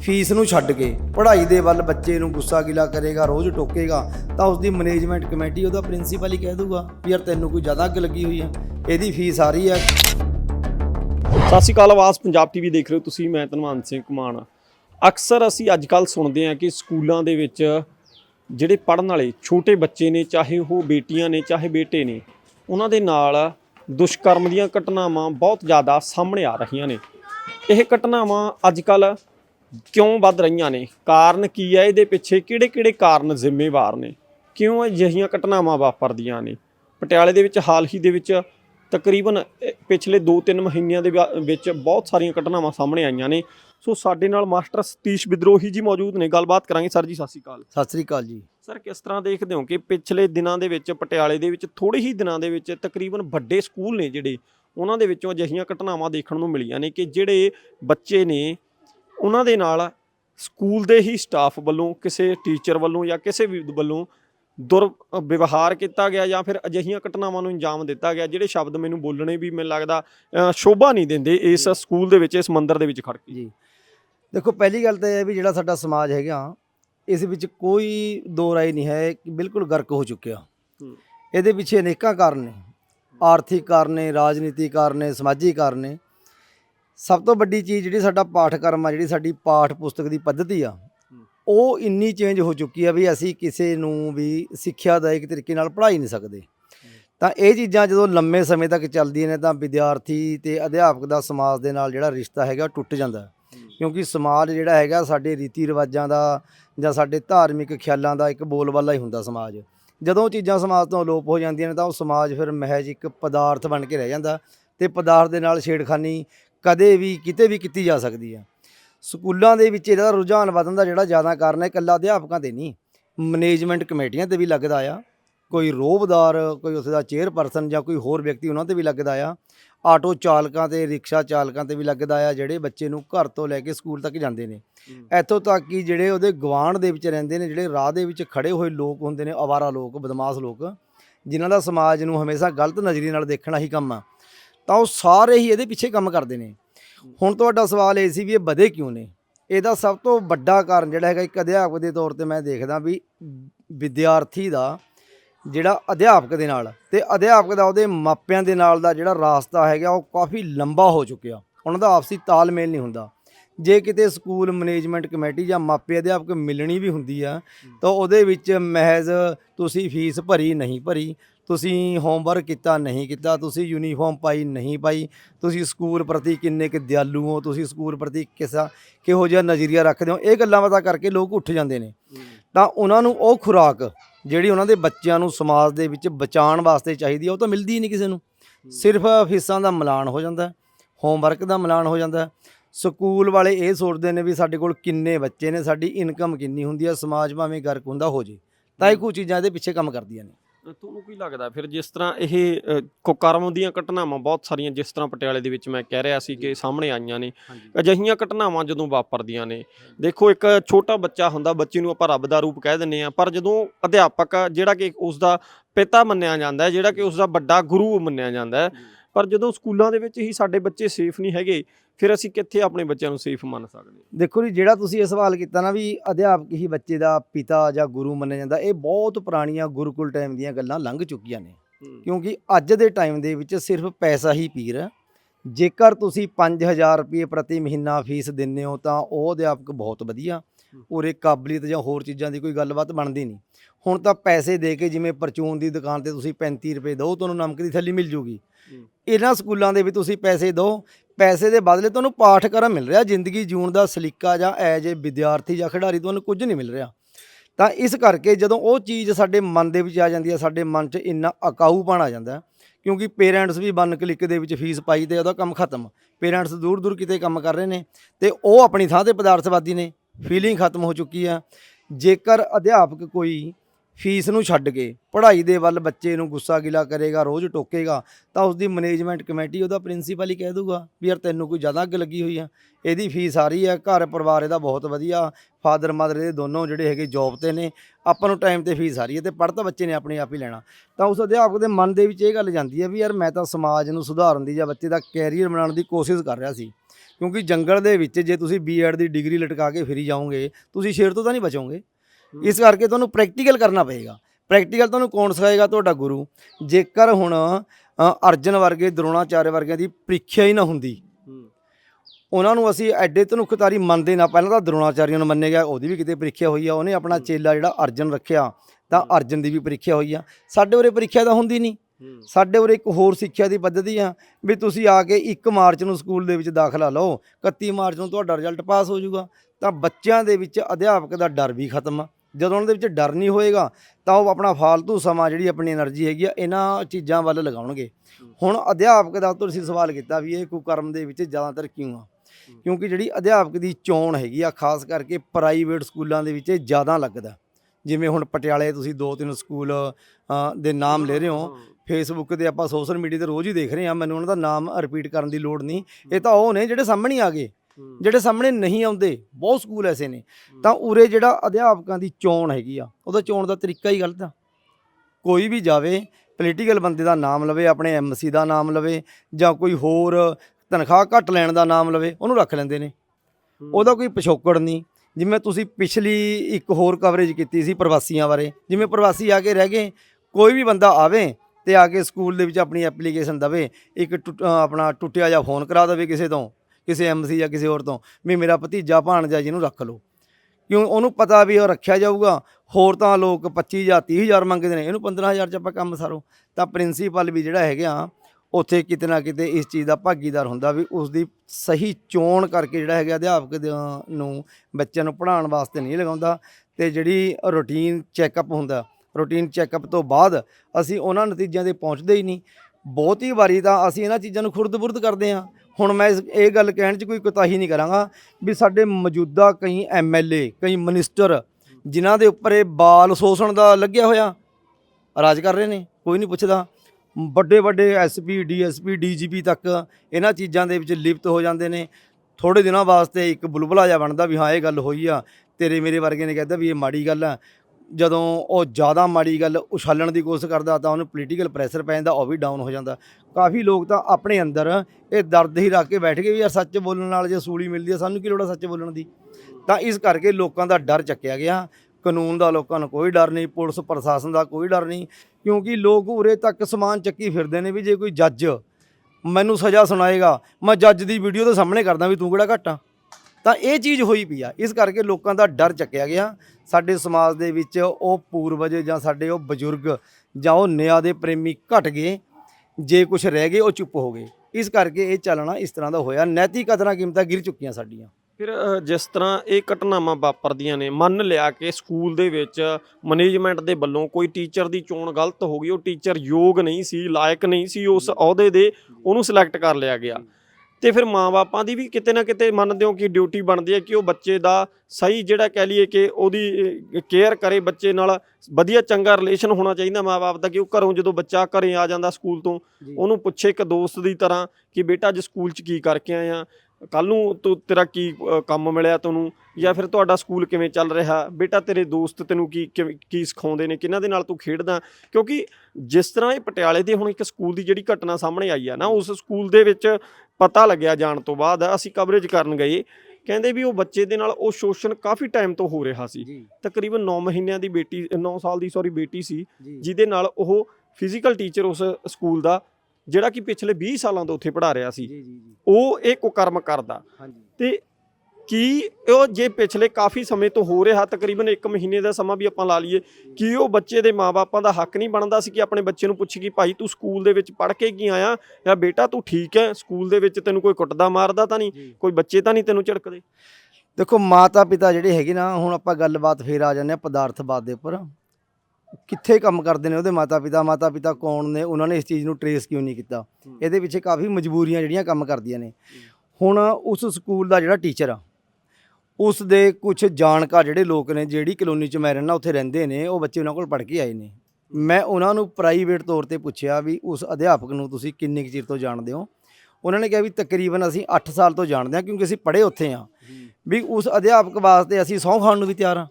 ਫੀਸ ਨੂੰ ਛੱਡ ਕੇ ਪੜ੍ਹਾਈ ਦੇ ਵੱਲ ਬੱਚੇ ਨੂੰ ਗੁੱਸਾ ਗਿਲਾ ਕਰੇਗਾ, ਰੋਜ਼ ਟੋਕੇਗਾ, ਤਾਂ ਉਸ ਦੀ ਮੈਨੇਜਮੈਂਟ ਕਮੇਟੀ ਉਹਦਾ ਪ੍ਰਿੰਸੀਪਲ ਹੀ ਕਹਿ ਦੂਗਾ ਵੀ ਯਾਰ ਤੈਨੂੰ ਕੋਈ ਜ਼ਿਆਦਾ ਅੱਗ ਲੱਗੀ ਹੋਈ ਹੈ ਇਹਦੀ ਫੀਸ ਆ ਰਹੀ ਹੈ ਸਤਿ ਸ਼੍ਰੀ ਅਕਾਲ ਆਵਾਜ਼ ਪੰਜਾਬ ਟੀਵੀ ਦੇਖ ਰਹੇ ਹੋ ਤੁਸੀਂ, ਮੈਂ ਧਨਵੰਤ ਸਿੰਘ ਕੁਮਾਨ ਅਕਸਰ ਅਸੀਂ ਅੱਜ ਕੱਲ ਸੁਣਦੇ ਹਾਂ ਕਿ ਸਕੂਲਾਂ ਦੇ ਵਿੱਚ ਜਿਹੜੇ ਪੜਨ ਵਾਲੇ ਛੋਟੇ ਬੱਚੇ ਨੇ, ਚਾਹੇ ਉਹ ਬੇਟੀਆਂ ਨੇ, ਚਾਹੇ ਬੇਟੇ ਨੇ, ਉਹਨਾਂ ਦੇ ਨਾਲ ਦੁਸ਼ਕਰਮ ਦੀਆਂ ਘਟਨਾਵਾਂ ਬਹੁਤ ਜ਼ਿਆਦਾ ਸਾਹਮਣੇ ਆ ਰਹੀਆਂ ਨੇ। ਇਹ ਘਟਨਾਵਾਂ ਅੱਜ ਕੱਲ ਕਿਉਂ ਵੱਧ ਰਹੀਆਂ ਨੇ? ਕਾਰਨ ਕੀ ਹੈ? ਇਹਦੇ ਪਿੱਛੇ ਕਿਹੜੇ-ਕਿਹੜੇ ਕਾਰਨ ਜ਼ਿੰਮੇਵਾਰ ਨੇ? ਕਿਉਂ ਅਜਿਹੀਆਂ ਘਟਨਾਵਾਂ ਵਾਪਰਦੀਆਂ ਨੇ? ਪਟਿਆਲੇ ਦੇ ਵਿੱਚ ਹਾਲ ਹੀ ਦੇ ਵਿੱਚ ਤਕਰੀਬਨ ਪਿਛਲੇ 2-3 ਮਹੀਨਿਆਂ ਦੇ ਵਿੱਚ ਬਹੁਤ ਸਾਰੀਆਂ ਘਟਨਾਵਾਂ ਸਾਹਮਣੇ ਆਈਆਂ ਨੇ। ਸੋ ਸਾਡੇ ਨਾਲ ਮਾਸਟਰ ਸਤੀਸ਼ ਵਿਦਰੋਹੀ ਜੀ ਮੌਜੂਦ ਨੇ। ਗੱਲਬਾਤ ਕਰਾਂਗੇ ਸਰ ਜੀ ਸਤਿ ਸ਼੍ਰੀ ਅਕਾਲ। ਸਤਿ ਸ੍ਰੀ ਅਕਾਲ ਜੀ। ਸਰ ਕਿਸ ਤਰ੍ਹਾਂ ਦੇਖਦੇ ਹੋ ਕਿ ਪਿਛਲੇ ਦਿਨਾਂ ਦੇ ਵਿੱਚ ਪਟਿਆਲੇ ਦੇ ਵਿੱਚ ਥੋੜੇ ਹੀ ਦਿਨਾਂ ਦੇ ਵਿੱਚ ਤਕਰੀਬਨ ਵੱਡੇ ਸਕੂਲ ਨੇ ਜਿਹੜੇ। ਉਹਨਾਂ ਦੇ ਵਿੱਚੋਂ ਅਜਿਹੀਆਂ ਘਟਨਾਵਾਂ ਦੇਖਣ ਨੂੰ ਮਿਲੀਆਂ ਨੇ ਕਿ ਜਿਹੜੇ ਬੱਚੇ ਨੇ ਉਹਨਾਂ ਦੇ ਨਾਲ ਸਕੂਲ ਦੇ ਹੀ ਸਟਾਫ ਵੱਲੋਂ ਕਿਸੇ ਟੀਚਰ ਵੱਲੋਂ ਜਾਂ ਕਿਸੇ ਵੀ ਵੱਲੋਂ ਦੁਰ ਵਿਵਹਾਰ ਕੀਤਾ ਗਿਆ ਜਾਂ ਫਿਰ ਅਜਿਹੀਆਂ ਘਟਨਾਵਾਂ ਨੂੰ ਅੰਜਾਮ ਦਿੱਤਾ ਗਿਆ ਜਿਹੜੇ ਸ਼ਬਦ ਮੈਨੂੰ ਬੋਲਣੇ ਵੀ ਮੈਨੂੰ ਲੱਗਦਾ ਸ਼ੋਭਾ ਨਹੀਂ ਦਿੰਦੇ ਇਸ ਸਕੂਲ ਦੇ ਵਿੱਚ ਇਸ ਮੰਦਿਰ ਦੇ ਵਿੱਚ ਖੜ ਕੇ। ਜੀ। ਦੇਖੋ ਪਹਿਲੀ ਗੱਲ ਤਾਂ ਇਹ ਹੈ ਵੀ ਜਿਹੜਾ ਸਾਡਾ ਸਮਾਜ ਹੈਗਾ ਇਸ ਵਿੱਚ ਕੋਈ ਦੋ ਰਾਏ ਨਹੀਂ ਹੈ ਕਿ ਬਿਲਕੁਲ ਗਰਕ ਹੋ ਚੁੱਕਿਆ। ਇਹਦੇ ਪਿੱਛੇ ਅਨੇਕਾਂ ਕਾਰਨ ਨੇ। ਆਰਥਿਕ ਕਾਰਨ ਨੇ ਰਾਜਨੀਤਿਕ ਕਾਰਨ ਨੇ ਸਮਾਜਿਕ ਕਾਰਨ ਨੇ ਸਭ ਤੋਂ ਵੱਡੀ ਚੀਜ਼ ਜਿਹੜੀ ਸਾਡਾ ਪਾਠਕ੍ਰਮ ਆ, ਜਿਹੜੀ ਸਾਡੀ ਪਾਠ ਪੁਸਤਕ ਦੀ ਪੱਧਤੀ ਆ, ਉਹ ਇੰਨੀ ਚੇਂਜ ਹੋ ਚੁੱਕੀ ਆ ਵੀ ਅਸੀਂ ਕਿਸੇ ਨੂੰ ਵੀ ਸਿੱਖਿਆਦਾਇਕ ਤਰੀਕੇ ਨਾਲ ਪੜ੍ਹਾ ਹੀ ਨਹੀਂ ਸਕਦੇ। ਤਾਂ ਇਹ ਚੀਜ਼ਾਂ ਜਦੋਂ ਲੰਮੇ ਸਮੇਂ ਤੱਕ ਚੱਲਦੀਆਂ ਨੇ, ਤਾਂ ਵਿਦਿਆਰਥੀ ਤੇ ਅਧਿਆਪਕ ਦਾ ਸਮਾਜ ਦੇ ਨਾਲ ਜਿਹੜਾ ਰਿਸ਼ਤਾ ਹੈਗਾ, ਉਹ ਟੁੱਟ ਜਾਂਦਾ। ਕਿਉਂਕਿ ਸਮਾਜ ਜਿਹੜਾ ਹੈਗਾ, ਸਾਡੇ ਰੀਤੀ ਰਿਵਾਜਾਂ ਦਾ ਜਾਂ ਸਾਡੇ ਧਾਰਮਿਕ ਖਿਆਲਾਂ ਦਾ ਇੱਕ ਬੋਲਬਾਲਾ ਹੀ ਹੁੰਦਾ ਸਮਾਜ। ਜਦੋਂ ਚੀਜ਼ਾਂ ਸਮਾਜ ਤੋਂ ਅਲੋਪ ਹੋ ਜਾਂਦੀਆਂ ਨੇ ਤਾਂ ਉਹ ਸਮਾਜ ਫਿਰ ਮਹਿਜ ਇੱਕ ਪਦਾਰਥ ਬਣ ਕੇ ਰਹਿ ਜਾਂਦਾ ਤੇ ਪਦਾਰਥ ਦੇ ਨਾਲ ਛੇੜਖਾਨੀ ਕਦੇ ਵੀ, ਕਿਤੇ ਵੀ ਕੀਤੀ ਜਾ ਸਕਦੀ ਹੈ ਸਕੂਲਾਂ ਦੇ ਵਿੱਚ ਇਹਦਾ ਰੁਝਾਨ ਵਧਣ ਦਾ ਜਿਹੜਾ ਜ਼ਿਆਦਾ ਕਾਰਨ ਹੈ, ਇਕੱਲਾ ਅਧਿਆਪਕਾਂ ਤੇ ਨਹੀਂ, ਮੈਨੇਜਮੈਂਟ ਕਮੇਟੀਆਂ ਤੇ ਵੀ ਲੱਗਦਾ ਆ। ਕੋਈ ਰੋਬਦਾਰ ਕੋਈ ਉਸ ਦਾ ਚੇਅਰਪਰਸਨ ਜਾਂ ਕੋਈ ਹੋਰ ਵਿਅਕਤੀ ਉਹਨਾਂ ਤੇ ਵੀ ਲੱਗਦਾ ਆ ਆਟੋ ਚਾਲਕਾਂ ਤੇ ਰਿਕਸ਼ਾ ਚਾਲਕਾਂ ਤੇ ਵੀ ਲੱਗਦਾ ਆ ਜਿਹੜੇ ਬੱਚੇ ਨੂੰ ਘਰ ਤੋਂ ਲੈ ਕੇ ਸਕੂਲ ਤੱਕ ਜਾਂਦੇ ਨੇ। ਇੱਥੋਂ ਤੱਕ ਕਿ ਜਿਹੜੇ ਉਹਦੇ ਗਵਾਂਢ ਦੇ ਵਿੱਚ ਰਹਿੰਦੇ ਨੇ ਜਿਹੜੇ ਰਾਹ ਦੇ ਵਿੱਚ ਖੜੇ ਹੋਏ ਲੋਕ ਹੁੰਦੇ ਨੇ ਅਵਾਰਾ ਲੋਕ ਬਦਮਾਸ਼ ਲੋਕ ਜਿਨ੍ਹਾਂ ਦਾ ਸਮਾਜ ਨੂੰ ਹਮੇਸ਼ਾ ਗਲਤ ਨਜ਼ਰੀਏ ਨਾਲ ਦੇਖਣਾ ਹੀ ਕੰਮ ਆ ਤਾਂ ਉਹ ਸਾਰੇ ਹੀ ਇਹਦੇ ਪਿੱਛੇ ਕੰਮ ਕਰਦੇ ਨੇ। ਹੁਣ ਤੁਹਾਡਾ ਸਵਾਲ ਇਹ ਸੀ ਵੀ ਇਹ ਵਧੇ ਕਿਉਂ ਨੇ? ਇਹਦਾ ਸਭ ਤੋਂ ਵੱਡਾ ਕਾਰਨ ਜਿਹੜਾ ਹੈਗਾ ਇੱਕ ਅਧਿਆਪਕ ਦੇ ਤੌਰ ਤੇ ਮੈਂ ਦੇਖਦਾ ਵੀ ਵਿਦਿਆਰਥੀ ਦਾ ਜਿਹੜਾ ਅਧਿਆਪਕ ਦੇ ਨਾਲ ਤੇ ਅਧਿਆਪਕ ਦਾ ਉਹਦੇ ਮਾਪਿਆਂ ਦੇ ਨਾਲ ਦਾ ਜਿਹੜਾ ਰਾਸਤਾ ਹੈਗਾ ਉਹ ਕਾਫੀ ਲੰਬਾ ਹੋ ਚੁੱਕਿਆ। ਉਹਨਾਂ ਦਾ ਆਪਸੀ ਤਾਲਮੇਲ ਨਹੀਂ ਹੁੰਦਾ। ਜੇ ਕਿਤੇ ਸਕੂਲ ਮੈਨੇਜਮੈਂਟ ਕਮੇਟੀ ਜਾਂ ਮਾਪੇ ਅਧਿਆਪਕ ਮਿਲਣੀ ਵੀ ਹੁੰਦੀ ਆ ਤਾਂ ਉਹਦੇ ਵਿੱਚ ਮਹਿਜ਼ ਤੁਸੀਂ ਫੀਸ ਭਰੀ ਨਹੀਂ ਭਰੀ ਤੁਸੀਂ ਹੋਮਵਰਕ ਕੀਤਾ ਨਹੀਂ ਕੀਤਾ ਤੁਸੀਂ ਯੂਨੀਫਾਰਮ ਪਾਈ ਨਹੀਂ ਪਾਈ ਤੁਸੀਂ ਸਕੂਲ ਪ੍ਰਤੀ ਕਿੰਨੇ ਕੁ ਦਿਆਲੂ ਹੋ ਤੁਸੀਂ ਸਕੂਲ ਪ੍ਰਤੀ ਕਿਸਾ ਕਿਹੋ ਜਿਹਾ ਨਜ਼ਰੀਆ ਰੱਖਦੇ ਹੋ ਇਹ ਗੱਲਾਂ ਬਾਤਾਂ ਕਰਕੇ ਲੋਕ ਉੱਠ ਜਾਂਦੇ ਨੇ। ਤਾਂ ਉਹਨਾਂ ਨੂੰ ਉਹ ਖੁਰਾਕ ਜਿਹੜੀ ਉਹਨਾਂ ਦੇ ਬੱਚਿਆਂ ਨੂੰ ਸਮਾਜ ਦੇ ਵਿੱਚ ਬਚਾਉਣ ਵਾਸਤੇ ਚਾਹੀਦੀ ਆ ਉਹ ਤਾਂ ਮਿਲਦੀ ਹੀ ਨਹੀਂ ਕਿਸੇ ਨੂੰ। ਸਿਰਫ ਫੀਸਾਂ ਦਾ ਮਿਲਾਨ ਹੋ ਜਾਂਦਾ ਹੋਮਵਰਕ ਦਾ ਮਿਲਾਨ ਹੋ ਜਾਂਦਾ। ਸਕੂਲ ਵਾਲੇ ਇਹ ਸੋਚਦੇ ਨੇ ਵੀ ਸਾਡੇ ਕੋਲ ਕਿੰਨੇ ਬੱਚੇ ਨੇ ਸਾਡੀ ਇਨਕਮ ਕਿੰਨੀ ਹੁੰਦੀ ਹੈ ਸਮਾਜ ਭਾਵੇਂ ਗਰਕ ਹੁੰਦਾ ਹੋ ਜੇ ਤਾਂ ਇਹ ਕੁਝ ਚੀਜ਼ਾਂ ਇਹਦੇ ਪਿੱਛੇ ਕੰਮ ਕਰਦੀਆਂ ਨੇ। ਤੁਹਾਨੂੰ ਕੀ ਲੱਗਦਾ ਫਿਰ ਜਿਸ ਤਰ੍ਹਾਂ ਇਹ ਕੁਕਰਮ ਦੀਆਂ ਘਟਨਾਵਾਂ ਬਹੁਤ ਸਾਰੀਆਂ ਜਿਸ ਤਰ੍ਹਾਂ ਪਟਿਆਲੇ ਦੇ ਵਿੱਚ ਮੈਂ ਕਹਿ ਰਿਹਾ ਸੀ ਕਿ ਸਾਹਮਣੇ ਆਈਆਂ ਨੇ ਅਜਿਹੀਆਂ ਘਟਨਾਵਾਂ ਜਦੋਂ ਵਾਪਰਦੀਆਂ ਨੇ ਦੇਖੋ ਇੱਕ ਛੋਟਾ ਬੱਚਾ ਹੁੰਦਾ ਬੱਚੇ ਨੂੰ ਆਪਾਂ ਰੱਬ ਦਾ ਰੂਪ ਕਹਿ ਦਿੰਨੇ ਆ ਪਰ ਜਦੋਂ ਅਧਿਆਪਕ ਜਿਹੜਾ ਕਿ ਉਸ ਦਾ ਪਿਤਾ ਮੰਨਿਆ ਜਾਂਦਾ ਹੈ ਜਿਹੜਾ ਕਿ ਉਸ ਦਾ ਵੱਡਾ ਗੁਰੂ ਮੰਨਿਆ ਜਾਂਦਾ ਹੈ ਪਰ ਜਦੋਂ ਸਕੂਲਾਂ ਦੇ ਵਿੱਚ ਹੀ ਸਾਡੇ ਬੱਚੇ ਸੇਫ ਨਹੀਂ ਹੈਗੇ ਫਿਰ ਅਸੀਂ ਕਿੱਥੇ ਆਪਣੇ ਬੱਚਿਆਂ ਨੂੰ ਸੇਫ ਮੰਨ ਸਕਦੇ ਦੇਖੋ ਜੀ ਜਿਹੜਾ ਤੁਸੀਂ ਇਹ ਸਵਾਲ ਕੀਤਾ ਨਾ ਵੀ ਅਧਿਆਪਕ ਹੀ ਬੱਚੇ ਦਾ ਪਿਤਾ ਜਾਂ ਗੁਰੂ ਮੰਨਿਆ ਜਾਂਦਾ ਇਹ ਬਹੁਤ ਪੁਰਾਣੀਆਂ ਗੁਰੂਕੁਲ ਟਾਈਮ ਦੀਆਂ ਗੱਲਾਂ ਲੰਘ ਚੁੱਕੀਆਂ ਨੇ। ਕਿਉਂਕਿ ਅੱਜ ਦੇ ਟਾਈਮ ਦੇ ਵਿੱਚ ਸਿਰਫ ਪੈਸਾ ਹੀ ਪੀਰ ਹੈ। ਜੇਕਰ ਤੁਸੀਂ 5000 ਰੁਪਏ ਪ੍ਰਤੀ ਮਹੀਨਾ ਫੀਸ ਦਿੰਦੇ ਹੋ ਤਾਂ ਉਹ ਅਧਿਆਪਕ ਬਹੁਤ ਵਧੀਆ। ਉਰੇ ਕਾਬਲੀਅਤ ਜਾਂ ਹੋਰ ਚੀਜ਼ਾਂ ਦੀ ਕੋਈ ਗੱਲਬਾਤ ਬਣਦੀ ਨਹੀਂ। ਹੁਣ ਤਾਂ ਪੈਸੇ ਦੇ ਕੇ ਜਿਵੇਂ ਪਰਚੂਨ ਦੀ ਦੁਕਾਨ ਤੇ ਤੁਸੀਂ 35 ਰੁਪਏ ਦਿਓ ਤੁਹਾਨੂੰ ਨਮਕ ਦੀ ਥੈਲੀ ਮਿਲ ਜੂਗੀ। ਇਹਨਾਂ ਸਕੂਲਾਂ ਦੇ ਵੀ ਤੁਸੀਂ ਪੈਸੇ ਦਿਓ। ਪੈਸੇ ਦੇ ਬਦਲੇ ਤੁਹਾਨੂੰ ਪਾਠਕ੍ਰਮ ਮਿਲ ਰਿਹਾ। ਜ਼ਿੰਦਗੀ ਜਿਉਣ ਦਾ ਸਲੀਕਾ ਜਾਂ ਐਜ ਏ ਵਿਦਿਆਰਥੀ ਜਾਂ ਖਿਡਾਰੀ ਤੁਹਾਨੂੰ ਕੁਝ ਨਹੀਂ ਮਿਲ ਰਿਹਾ। ਤਾਂ ਇਸ ਕਰਕੇ ਜਦੋਂ ਉਹ ਚੀਜ਼ ਸਾਡੇ ਮਨ ਦੇ ਵਿੱਚ ਆ ਜਾਂਦੀ ਹੈ ਸਾਡੇ ਮਨ 'ਚ ਇੰਨਾ ਅਕਾਊਪਣ ਆ ਜਾਂਦਾ ਕਿਉਂਕਿ ਪੇਰੈਂਟਸ ਵੀ ਵਨ ਕਲਿੱਕ ਦੇ ਵਿੱਚ ਫੀਸ ਪਾਈ ਤੇ ਉਹਦਾ ਕੰਮ ਖਤਮ। ਪੇਰੈਂਟਸ ਦੂਰ ਦੂਰ ਕਿਤੇ ਕੰਮ ਕਰ ਰਹੇ ਨੇ ਤੇ ਉਹ ਆਪਣੀ ਥਾਂ ਤੇ ਪਦਾਰਥਵਾਦੀ ਨੇ। ਫੀਲਿੰਗ ਖਤਮ ਹੋ ਚੁੱਕੀ ਆ। ਜੇਕਰ ਅਧਿਆਪਕ ਕੋਈ ਫੀਸ ਨੂੰ ਛੱਡ ਕੇ ਪੜ੍ਹਾਈ ਦੇ ਵੱਲ ਬੱਚੇ ਨੂੰ ਗੁੱਸਾ ਗਿਲਾ ਕਰੇਗਾ, ਰੋਜ਼ ਟੋਕੇਗਾ, ਤਾਂ ਉਸ ਦੀ ਮੈਨੇਜਮੈਂਟ ਕਮੇਟੀ ਉਹਦਾ ਪ੍ਰਿੰਸੀਪਲ ਹੀ ਕਹਿ ਦੂਗਾ ਵੀ ਯਾਰ ਤੈਨੂੰ ਕੋਈ ਜ਼ਿਆਦਾ ਅੱਗ ਲੱਗੀ ਹੋਈ ਆ। ਇਹਦੀ ਫੀਸ ਆ ਰਹੀ ਆ, ਘਰ ਪਰਿਵਾਰ ਇਹਦਾ ਬਹੁਤ ਵਧੀਆ ਫਾਦਰ ਮਦਰ ਇਹਦੇ ਦੋਨੋਂ ਜਿਹੜੇ ਹੈਗੇ ਜੌਬ ਤੇ ਨੇ, ਆਪਾਂ ਨੂੰ ਟਾਈਮ ਤੇ ਫੀਸ ਆ ਰਹੀ ਹੈ ਤੇ ਪੜ੍ਹ ਤਾਂ ਬੱਚੇ ਨੇ ਆਪਣੇ ਆਪ ਹੀ ਲੈਣਾ। ਤਾਂ ਉਸ ਅਧਿਆਪਕ ਦੇ ਮਨ ਦੇ ਵਿੱਚ ਇਹ ਗੱਲ ਜਾਂਦੀ ਹੈ ਵੀ ਯਾਰ ਮੈਂ ਤਾਂ ਸਮਾਜ ਨੂੰ ਸੁਧਾਰਨ ਦੀ ਜਾਂ ਬੱਚੇ ਦਾ ਕੈਰੀਅਰ ਬਣਾਉਣ ਦੀ ਕੋਸ਼ਿਸ਼ ਕਰ ਰਿਹਾ ਸੀ। ਕਿਉਂਕਿ ਜੰਗਲ ਦੇ ਵਿੱਚ ਜੇ ਤੁਸੀਂ ਬੀਐਡ ਦੀ ਡਿਗਰੀ ਲਟਕਾ ਕੇ ਫਿਰੀ ਜਾਓਗੇ ਤੁਸੀਂ ਸ਼ੇਰ ਤੋਂ ਤਾਂ ਨਹੀਂ ਬਚੋਗੇ। ਇਸ ਕਰਕੇ ਤੁਹਾਨੂੰ ਪ੍ਰੈਕਟੀਕਲ ਕਰਨਾ ਪਏਗਾ। ਪ੍ਰੈਕਟੀਕਲ ਤੁਹਾਨੂੰ ਕੌਣ ਸਿਖਾਏਗਾ? ਤੁਹਾਡਾ ਗੁਰੂ। ਜੇਕਰ ਹੁਣ ਅਰਜਨ ਵਰਗੇ ਦਰੋਣਾਚਾਰਿਆ ਵਰਗਿਆਂ ਦੀ ਪ੍ਰੀਖਿਆ ਹੀ ਨਾ ਹੁੰਦੀ ਉਹਨਾਂ ਨੂੰ ਅਸੀਂ ਐਡੇ ਧਨੁਖਤਾਰੀ ਮੰਨਦੇ ਨਾ। ਪਹਿਲਾਂ ਤਾਂ ਦਰੋਣਾਚਾਰੀਆਂ ਨੂੰ ਮੰਨਿਆ ਗਿਆ ਉਹਦੀ ਵੀ ਕਿਤੇ ਪ੍ਰੀਖਿਆ ਹੋਈ ਆ। ਉਹਨੇ ਆਪਣਾ ਚੇਲਾ ਜਿਹੜਾ ਅਰਜਨ ਰੱਖਿਆ ਤਾਂ ਅਰਜਨ ਦੀ ਵੀ ਪ੍ਰੀਖਿਆ ਹੋਈ ਆ। ਸਾਡੇ ਉਰੇ ਪ੍ਰੀਖਿਆ ਤਾਂ ਹੁੰਦੀ ਨਹੀਂ। ਸਾਡੇ ਉਰੇ ਇੱਕ ਹੋਰ ਸਿੱਖਿਆ ਦੀ ਪੱਧਤੀ ਆ ਵੀ ਤੁਸੀਂ ਆ ਕੇ 1 ਮਾਰਚ ਨੂੰ ਸਕੂਲ ਦੇ ਵਿੱਚ ਦਾਖਲਾ ਲਓ 31 ਮਾਰਚ ਨੂੰ ਤੁਹਾਡਾ ਰਿਜ਼ਲਟ ਪਾਸ ਹੋ ਜਾਊਗਾ। ਤਾਂ ਬੱਚਿਆਂ ਦੇ ਵਿੱਚ ਅਧਿਆਪਕ ਦਾ ਡਰ ਵੀ ਖਤਮ ਆ। ਜਦੋਂ ਉਹਨਾਂ ਦੇ ਵਿੱਚ ਡਰ ਨਹੀਂ ਹੋਏਗਾ ਤਾਂ ਉਹ ਆਪਣਾ ਫਾਲਤੂ ਸਮਾਂ ਜਿਹੜੀ ਆਪਣੀ એનર્ਜੀ ਹੈਗੀ ਆ ਇਹਨਾਂ ਚੀਜ਼ਾਂ ਵੱਲ ਲਗਾਉਣਗੇ। ਹੁਣ ਅਧਿਆਪਕ ਦਾ ਤੁਸੀਂ ਸਵਾਲ ਕੀਤਾ ਵੀ ਇਹ ਕੁਕਰਮ ਦੇ ਵਿੱਚ ਜ਼ਿਆਦਾਤਰ ਕਿਉਂ ਆ? ਕਿਉਂਕਿ ਜਿਹੜੀ ਅਧਿਆਪਕ ਦੀ ਚੋਣ ਹੈਗੀ ਆ ਖਾਸ ਕਰਕੇ ਪ੍ਰਾਈਵੇਟ ਸਕੂਲਾਂ ਦੇ ਵਿੱਚ ਜ਼ਿਆਦਾ ਲੱਗਦਾ। ਜਿਵੇਂ ਹੁਣ ਪਟਿਆਲੇ ਤੁਸੀਂ ਦੋ ਤਿੰਨ ਸਕੂਲ ਦੇ ਨਾਮ ਲੈ ਰਹੇ ਹੋ। ਫੇਸਬੁੱਕ ਤੇ ਆਪਾਂ ਸੋਸ਼ਲ ਮੀਡੀਆ ਤੇ ਰੋਜ਼ ਹੀ ਦੇਖ ਰਹੇ ਹਾਂ ਮੈਨੂੰ ਉਹਨਾਂ ਦਾ ਨਾਮ ਰਿਪੀਟ ਕਰਨ ਦੀ ਲੋੜ ਨਹੀਂ। ਇਹ ਤਾਂ ਉਹ ਨੇ ਜਿਹੜੇ ਸਾਹਮਣੇ ਆ ਗਏ ਜਿਹੜੇ ਸਾਹਮਣੇ ਨਹੀਂ ਆਉਂਦੇ ਬਹੁਤ ਸਕੂਲ ਐਸੇ ਨੇ। ਤਾਂ ਉਰੇ ਜਿਹੜਾ ਅਧਿਆਪਕਾਂ ਦੀ ਚੋਣ ਹੈਗੀ ਆ ਉਹਦਾ ਚੋਣ ਦਾ ਤਰੀਕਾ ਹੀ ਗਲਤ ਆ। ਕੋਈ ਵੀ ਜਾਵੇ ਪੋਲੀਟੀਕਲ ਬੰਦੇ ਦਾ ਨਾਮ ਲਵੇ ਆਪਣੇ ਐਮਸੀ ਦਾ ਨਾਮ ਲਵੇ ਜਾਂ ਕੋਈ ਹੋਰ ਤਨਖਾਹ ਘੱਟ ਲੈਣ ਦਾ ਨਾਮ ਲਵੇ ਉਹਨੂੰ ਰੱਖ ਲੈਂਦੇ ਨੇ। ਉਹਦਾ ਕੋਈ ਪਿਛੋਕੜ ਨਹੀਂ। ਜਿਵੇਂ ਤੁਸੀਂ ਪਿਛਲੀ ਇੱਕ ਹੋਰ ਕਵਰੇਜ ਕੀਤੀ ਸੀ ਪ੍ਰਵਾਸੀਆਂ ਬਾਰੇ ਜਿਵੇਂ ਪ੍ਰਵਾਸੀ ਆ ਕੇ ਰਹਿ ਗਏ ਕੋਈ ਵੀ ਬੰਦਾ ਆਵੇ ਤੇ ਆ ਕੇ ਸਕੂਲ ਦੇ ਵਿੱਚ ਆਪਣੀ ਐਪਲੀਕੇਸ਼ਨ ਦਵੇ, ਇੱਕ ਟੁੱਟ- ਆਪਣਾ ਟੁੱਟਿਆ ਜਾਂ ਫੋਨ ਕਰਾ ਦੇਵੇ ਕਿਸੇ ਤੋਂ, ਕਿਸੇ ਐਮਸੀ ਜਾਂ ਕਿਸੇ ਹੋਰ ਤੋਂ, ਵੀ ਮੇਰਾ ਭਤੀਜਾ ਭਾਣਜਾ ਜਿਹਨੂੰ ਰੱਖ ਲਓ। ਕਿਉਂ? ਉਹਨੂੰ ਪਤਾ ਵੀ ਉਹ ਰੱਖਿਆ ਜਾਊਗਾ। ਹੋਰ ਤਾਂ ਲੋਕ 25 ਜਾਂ 30 ਹਜ਼ਾਰ ਮੰਗਦੇ ਨੇ, ਇਹਨੂੰ 15000 ਚ ਆਪਾਂ ਕੰਮ ਸਾਰੋ। ਤਾਂ ਪ੍ਰਿੰਸੀਪਲ ਵੀ ਜਿਹੜਾ ਹੈਗਾ ਉੱਥੇ ਕਿਤੇ ਨਾ ਕਿਤੇ ਇਸ ਚੀਜ਼ ਦਾ ਭਾਗੀਦਾਰ ਹੁੰਦਾ ਵੀ ਉਸ ਦੀ ਸਹੀ ਚੋਣ ਕਰਕੇ ਜਿਹੜਾ ਹੈਗਾ ਅਧਿਆਪਕ ਨੂੰ ਬੱਚਿਆਂ ਨੂੰ ਪੜ੍ਹਾਉਣ ਵਾਸਤੇ ਨਹੀਂ ਲਗਾਉਂਦਾ ਤੇ ਜਿਹੜੀ ਰੂਟੀਨ ਚੈੱਕਅਪ ਹੁੰਦਾ ਰੂਟੀਨ ਚੈੱਕਅਪ ਤੋਂ ਬਾਅਦ ਅਸੀਂ ਉਹਨਾਂ ਨਤੀਜਿਆਂ ਤੇ ਪਹੁੰਚਦੇ ਹੀ ਨਹੀਂ। ਬਹੁਤੀ ਵਾਰੀ ਤਾਂ ਅਸੀਂ ਇਹਨਾਂ ਚੀਜ਼ਾਂ ਨੂੰ ਖੁਰਦ-ਬੁਰਦ ਕਰਦੇ ਹਾਂ। ਹੁਣ ਮੈਂ ਇਸ- ਇਹ ਗੱਲ ਕਹਿਣ 'ਚ ਕੋਈ ਕੁਤਾਹੀ ਨਹੀਂ ਕਰਾਂਗਾ ਵੀ ਸਾਡੇ ਮੌਜੂਦਾ ਕਈ ਐਮਐਲਏ ਕਈ ਮਿਨਿਸਟਰ ਜਿਨ੍ਹਾਂ ਦੇ ਉੱਪਰ ਇਹ ਬਾਲ ਸ਼ੋਸ਼ਣ ਦਾ ਲੱਗਿਆ ਹੋਇਆ, ਰਾਜ ਕਰ ਰਹੇ ਨੇ, ਕੋਈ ਨਹੀਂ ਪੁੱਛਦਾ। ਵੱਡੇ ਵੱਡੇ ਐਸਪੀ ਡੀਐਸਪੀ ਡੀਜੀਪੀ ਤੱਕ ਇਹਨਾਂ ਚੀਜ਼ਾਂ ਦੇ ਵਿੱਚ ਲਿਪਤ ਹੋ ਜਾਂਦੇ ਨੇ। ਥੋੜੇ ਦਿਨਾਂ ਵਾਸਤੇ ਇੱਕ ਬੁਲਬੁਲਾ ਜਿਹਾ ਬਣਦਾ ਵੀ ਹਾਂ, ਇਹ ਗੱਲ ਹੋਈ ਆ, ਤੇਰੇ ਮੇਰੇ ਵਰਗੇ ਨੇ ਕਹਿੰਦਾ ਵੀ ਇਹ ਮਾੜੀ ਗੱਲ ਆ। ਜਦੋਂ ਉਹ ਜ਼ਿਆਦਾ ਮਾੜੀ ਗੱਲ ਉਛਾਲਣ ਦੀ ਕੋਸ਼ਿਸ਼ ਕਰਦਾ ਤਾਂ ਉਹਨੂੰ ਪੋਲੀਟੀਕਲ ਪ੍ਰੈਸ਼ਰ ਪੈ ਜਾਂਦਾ, ਉਹ ਵੀ ਡਾਊਨ ਹੋ ਜਾਂਦਾ। ਕਾਫੀ ਲੋਕ ਤਾਂ ਆਪਣੇ ਅੰਦਰ ਇਹ ਦਰਦ ਹੀ ਰੱਖ ਕੇ ਬੈਠ ਗਏ ਵੀ ਯਾਰ ਸੱਚ ਬੋਲਣ ਨਾਲ ਜੇ ਸੂਲੀ ਮਿਲਦੀ ਹੈ ਸਾਨੂੰ ਕੀ ਲੋੜ ਹੈ ਸੱਚ ਬੋਲਣ ਦੀ? ਤਾਂ ਇਸ ਕਰਕੇ ਲੋਕਾਂ ਦਾ ਡਰ ਚੱਕਿਆ ਗਿਆ। ਕਾਨੂੰਨ ਦਾ ਲੋਕਾਂ ਨੂੰ ਕੋਈ ਡਰ ਨਹੀਂ, ਪੁਲਿਸ ਪ੍ਰਸ਼ਾਸਨ ਦਾ ਕੋਈ ਡਰ ਨਹੀਂ, ਕਿਉਂਕਿ ਲੋਕ ਉਰੇ ਤੱਕ ਸਮਾਨ ਚੱਕੀ ਫਿਰਦੇ ਨੇ ਵੀ ਜੇ ਕੋਈ ਜੱਜ ਮੈਨੂੰ ਸਜ਼ਾ ਸੁਣਾਏਗਾ, ਮੈਂ ਜੱਜ ਦੀ ਵੀਡੀਓ ਦੇ ਸਾਹਮਣੇ ਕਰਦਾ ਵੀ ਤੂੰ ਕਿਹੜਾ ਘੱਟਾ ਤਾਂ ਇਹ ਚੀਜ਼ ਹੋਈ ਪਈ ਆ। ਇਸ ਕਰਕੇ ਲੋਕਾਂ ਦਾ ਡਰ ਚੱਕਿਆ ਗਿਆ। ਸਾਡੇ ਸਮਾਜ ਦੇ ਵਿੱਚ ਉਹ ਪੂਰਵਜ ਜਾਂ ਸਾਡੇ ਉਹ ਬਜ਼ੁਰਗ ਜਾਂ ਉਹ ਨਿਆਂ ਦੇ ਪ੍ਰੇਮੀ ਘਟ ਗਏ, ਜੇ ਕੁਝ ਰਹਿ ਗਏ ਉਹ ਚੁੱਪ ਹੋ ਗਏ। ਇਸ ਕਰਕੇ ਇਹ ਚੱਲਣਾ ਇਸ ਤਰ੍ਹਾਂ ਦਾ ਹੋਇਆ। ਨੈਤਿਕ ਕਦਰਾਂ ਕੀਮਤਾਂ ਗਿਰ ਚੁੱਕੀਆਂ ਸਾਡੀਆਂ। ਫਿਰ ਜਿਸ ਤਰ੍ਹਾਂ ਇਹ ਘਟਨਾਵਾਂ ਵਾਪਰਦੀਆਂ ਨੇ, ਮੰਨ ਲਿਆ ਕਿ ਸਕੂਲ ਦੇ ਵਿੱਚ ਮੈਨੇਜਮੈਂਟ ਦੇ ਵੱਲੋਂ ਕੋਈ ਟੀਚਰ ਦੀ ਚੋਣ ਗਲਤ ਹੋ ਗਈ, ਉਹ ਟੀਚਰ ਯੋਗ ਨਹੀਂ ਸੀ, ਲਾਇਕ ਨਹੀਂ ਸੀ, ਉਸ ਅਹੁਦੇ ਦੇ ਉਹਨੂੰ ਸਿਲੈਕਟ ਕਰ ਲਿਆ ਗਿਆ। ਤੇ ਫਿਰ ਮਾਪਿਆਂ ਦੀ ਵੀ ਕਿਤੇ ਨਾ ਕਿਤੇ ਮੰਨਦੇ ਹੋ ਕਿ ਡਿਊਟੀ ਬਣਦੀ ਹੈ ਕਿ ਉਹ ਬੱਚੇ ਦਾ ਸਹੀ ਜਿਹੜਾ ਕਹਿ ਲਈਏ ਕਿ ਉਹਦੀ ਕੇਅਰ ਕਰੇ ਬੱਚੇ ਨਾਲ ਵਧੀਆ ਚੰਗਾ ਰਿਲੇਸ਼ਨ ਹੋਣਾ ਚਾਹੀਦਾ ਮਾਪੇ ਦਾ ਕਿ ਉਹ ਘਰੋਂ ਜਦੋਂ ਬੱਚਾ ਘਰੇ ਆ ਜਾਂਦਾ ਸਕੂਲ ਤੋਂ ਉਹਨੂੰ ਪੁੱਛੇ ਇੱਕ ਦੋਸਤ ਦੀ ਤਰ੍ਹਾਂ ਕਿ ਬੇਟਾ ਅੱਜ ਸਕੂਲ 'ਚ ਕੀ ਕਰਕੇ ਆਇਆ? ਕੱਲ ਨੂੰ ਤੂੰ ਤੇਰਾ ਕੀ ਅ, ਕੰਮ ਮਿਲਿਆ ਤੈਨੂੰ? ਜਾਂ ਫਿਰ ਤੁਹਾਡਾ ਸਕੂਲ ਕਿਵੇਂ ਚੱਲ ਰਿਹਾ? ਬੇਟਾ ਤੇਰੇ ਦੋਸਤ ਤੈਨੂੰ ਕੀ ਕਿਵੇਂ- ਕੀ ਸਿਖਾਉਂਦੇ ਨੇ? ਕਿਹਨਾਂ ਦੇ ਨਾਲ ਤੂੰ ਖੇਡਦਾ? ਕਿਉਂਕਿ ਜਿਸ ਤਰ੍ਹਾਂ ਇਹ ਪਟਿਆਲੇ ਦੇ ਹੁਣ ਇੱਕ ਸਕੂਲ ਦੀ ਜਿਹੜੀ ਘਟਨਾ ਸਾਹਮਣੇ ਆਈ ਆ ਨਾ ਉਸ ਸਕੂਲ ਦੇ ਵਿੱਚ ਪਤਾ ਲੱਗਿਆ ਜਾਣ ਤੋਂ ਬਾਅਦ ਅਸੀਂ ਕਵਰੇਜ ਕਰਨ ਗਏ। ਕਹਿੰਦੇ ਵੀ ਉਹ ਬੱਚੇ ਦੇ ਨਾਲ ਉਹ ਸ਼ੋਸ਼ਣ ਕਾਫੀ ਟਾਈਮ ਤੋਂ ਹੋ ਰਿਹਾ ਸੀ। ਜੀ। ਤਕਰੀਬਨ 9 ਮਹੀਨਿਆਂ ਦੀ ਬੇਟੀ 9 ਸਾਲ ਦੀ ਸੌਰੀ ਬੇਟੀ ਸੀ ਜੀ। ਜਿਹਦੇ ਨਾਲ ਉਹ ਫਿਜ਼ੀਕਲ ਟੀਚਰ ਉਸ ਸਕੂਲ ਦਾ ਜਿਹੜਾ ਕਿ ਪਿਛਲੇ 20 ਸਾਲਾਂ ਤੋਂ ਉੱਥੇ ਪੜ੍ਹਾ ਰਿਹਾ ਸੀ। ਉਹ ਇਹ ਕੁਕਰਮ ਕਰਦਾ। ਤੇ ਕੀ ਉਹ ਜੇ ਪਿਛਲੇ ਕਾਫੀ ਸਮੇਂ ਤੋਂ ਹੋ ਰਿਹਾ ਤਕਰੀਬਨ 1 ਮਹੀਨੇ ਦਾ ਸਮਾਂ ਵੀ ਆਪਾਂ ਲਾ ਲਈਏ ਕੀ ਉਹ ਬੱਚੇ ਦੇ ਮਾਪਿਆਂ ਦਾ ਹੱਕ ਨਹੀਂ ਬਣਦਾ ਸੀ ਕਿ ਆਪਣੇ ਬੱਚੇ ਨੂੰ ਪੁੱਛੇ ਕਿ ਭਾਈ ਤੂੰ ਸਕੂਲ ਦੇ ਵਿੱਚ ਪੜ੍ਹ ਕੇ ਕੀ ਆਇਆ ਜਾਂ ਬੇਟਾ ਤੂੰ ਠੀਕ ਹੈ ਸਕੂਲ ਦੇ ਵਿੱਚ ਤੈਨੂੰ ਕੋਈ ਕੁੱਟਦਾ ਮਾਰਦਾ ਤਾਂ ਨਹੀਂ ਕੋਈ ਬੱਚੇ ਤਾਂ ਨਹੀਂ ਤੈਨੂੰ ਝਿੜਕਦੇ? ਦੇਖੋ ਮਾਤਾ ਪਿਤਾ ਜਿਹੜੇ ਹੈਗੇ ਨਾ ਹੁਣ ਆਪਾਂ ਗੱਲਬਾਤ ਫੇਰ ਆ ਜਾਂਦੇ ਆ ਪਦਾਰਥਵਾਦ ਦੇ ਉੱਪਰ। ਕਿੱਥੇ ਕੰਮ ਕਰਦੇ ਨੇ ਉਹਦੇ ਮਾਤਾ ਪਿਤਾ ਮਾਤਾ ਪਿਤਾ ਕੌਣ ਨੇ ਉਹਨਾਂ ਨੇ ਇਸ ਚੀਜ਼ ਨੂੰ ਟਰੇਸ ਕਿਉਂ ਨਹੀਂ ਕੀਤਾ। ਇਹਦੇ ਪਿੱਛੇ ਕਾਫੀ ਮਜਬੂਰੀਆਂ ਜਿਹੜੀਆਂ ਕੰਮ ਕਰਦੀਆਂ ਨੇ। ਹੁਣ ਉਸ ਸਕੂਲ ਦਾ ਜਿਹੜਾ ਟੀਚਰ ਆ ਉਸ ਦੇ ਕੁਝ ਜਾਣਕਾਰ ਜਿਹੜੇ ਲੋਕ ਨੇ ਜਿਹੜੀ ਕਲੋਨੀ ਚ ਮੈਂ ਰਹਿਣਾ ਉੱਥੇ ਰਹਿੰਦੇ ਨੇ ਉਹ ਬੱਚੇ ਉਹਨਾਂ ਕੋਲ ਪੜ੍ਹ ਕੇ ਆਏ ਨੇ। ਮੈਂ ਉਹਨਾਂ ਨੂੰ ਪ੍ਰਾਈਵੇਟ ਤੌਰ ਤੇ ਪੁੱਛਿਆ ਵੀ ਉਸ ਅਧਿਆਪਕ ਨੂੰ ਤੁਸੀਂ ਕਿੰਨੇ ਕੁ ਚਿਰ ਤੋਂ ਜਾਣਦੇ ਹੋ? ਉਹਨਾਂ ਨੇ ਕਿਹਾ ਵੀ ਤਕਰੀਬਨ ਅਸੀਂ 8 ਸਾਲ ਤੋਂ ਜਾਣਦੇ ਹਾਂ ਕਿਉਂਕਿ ਅਸੀਂ ਪੜ੍ਹੇ ਉੱਥੇ ਹਾਂ। ਵੀ ਉਸ ਅਧਿਆਪਕ ਵਾਸਤੇ ਅਸੀਂ ਸਹੁੰ ਖਾਣ ਨੂੰ ਵੀ ਤਿਆਰ ਹਾਂ।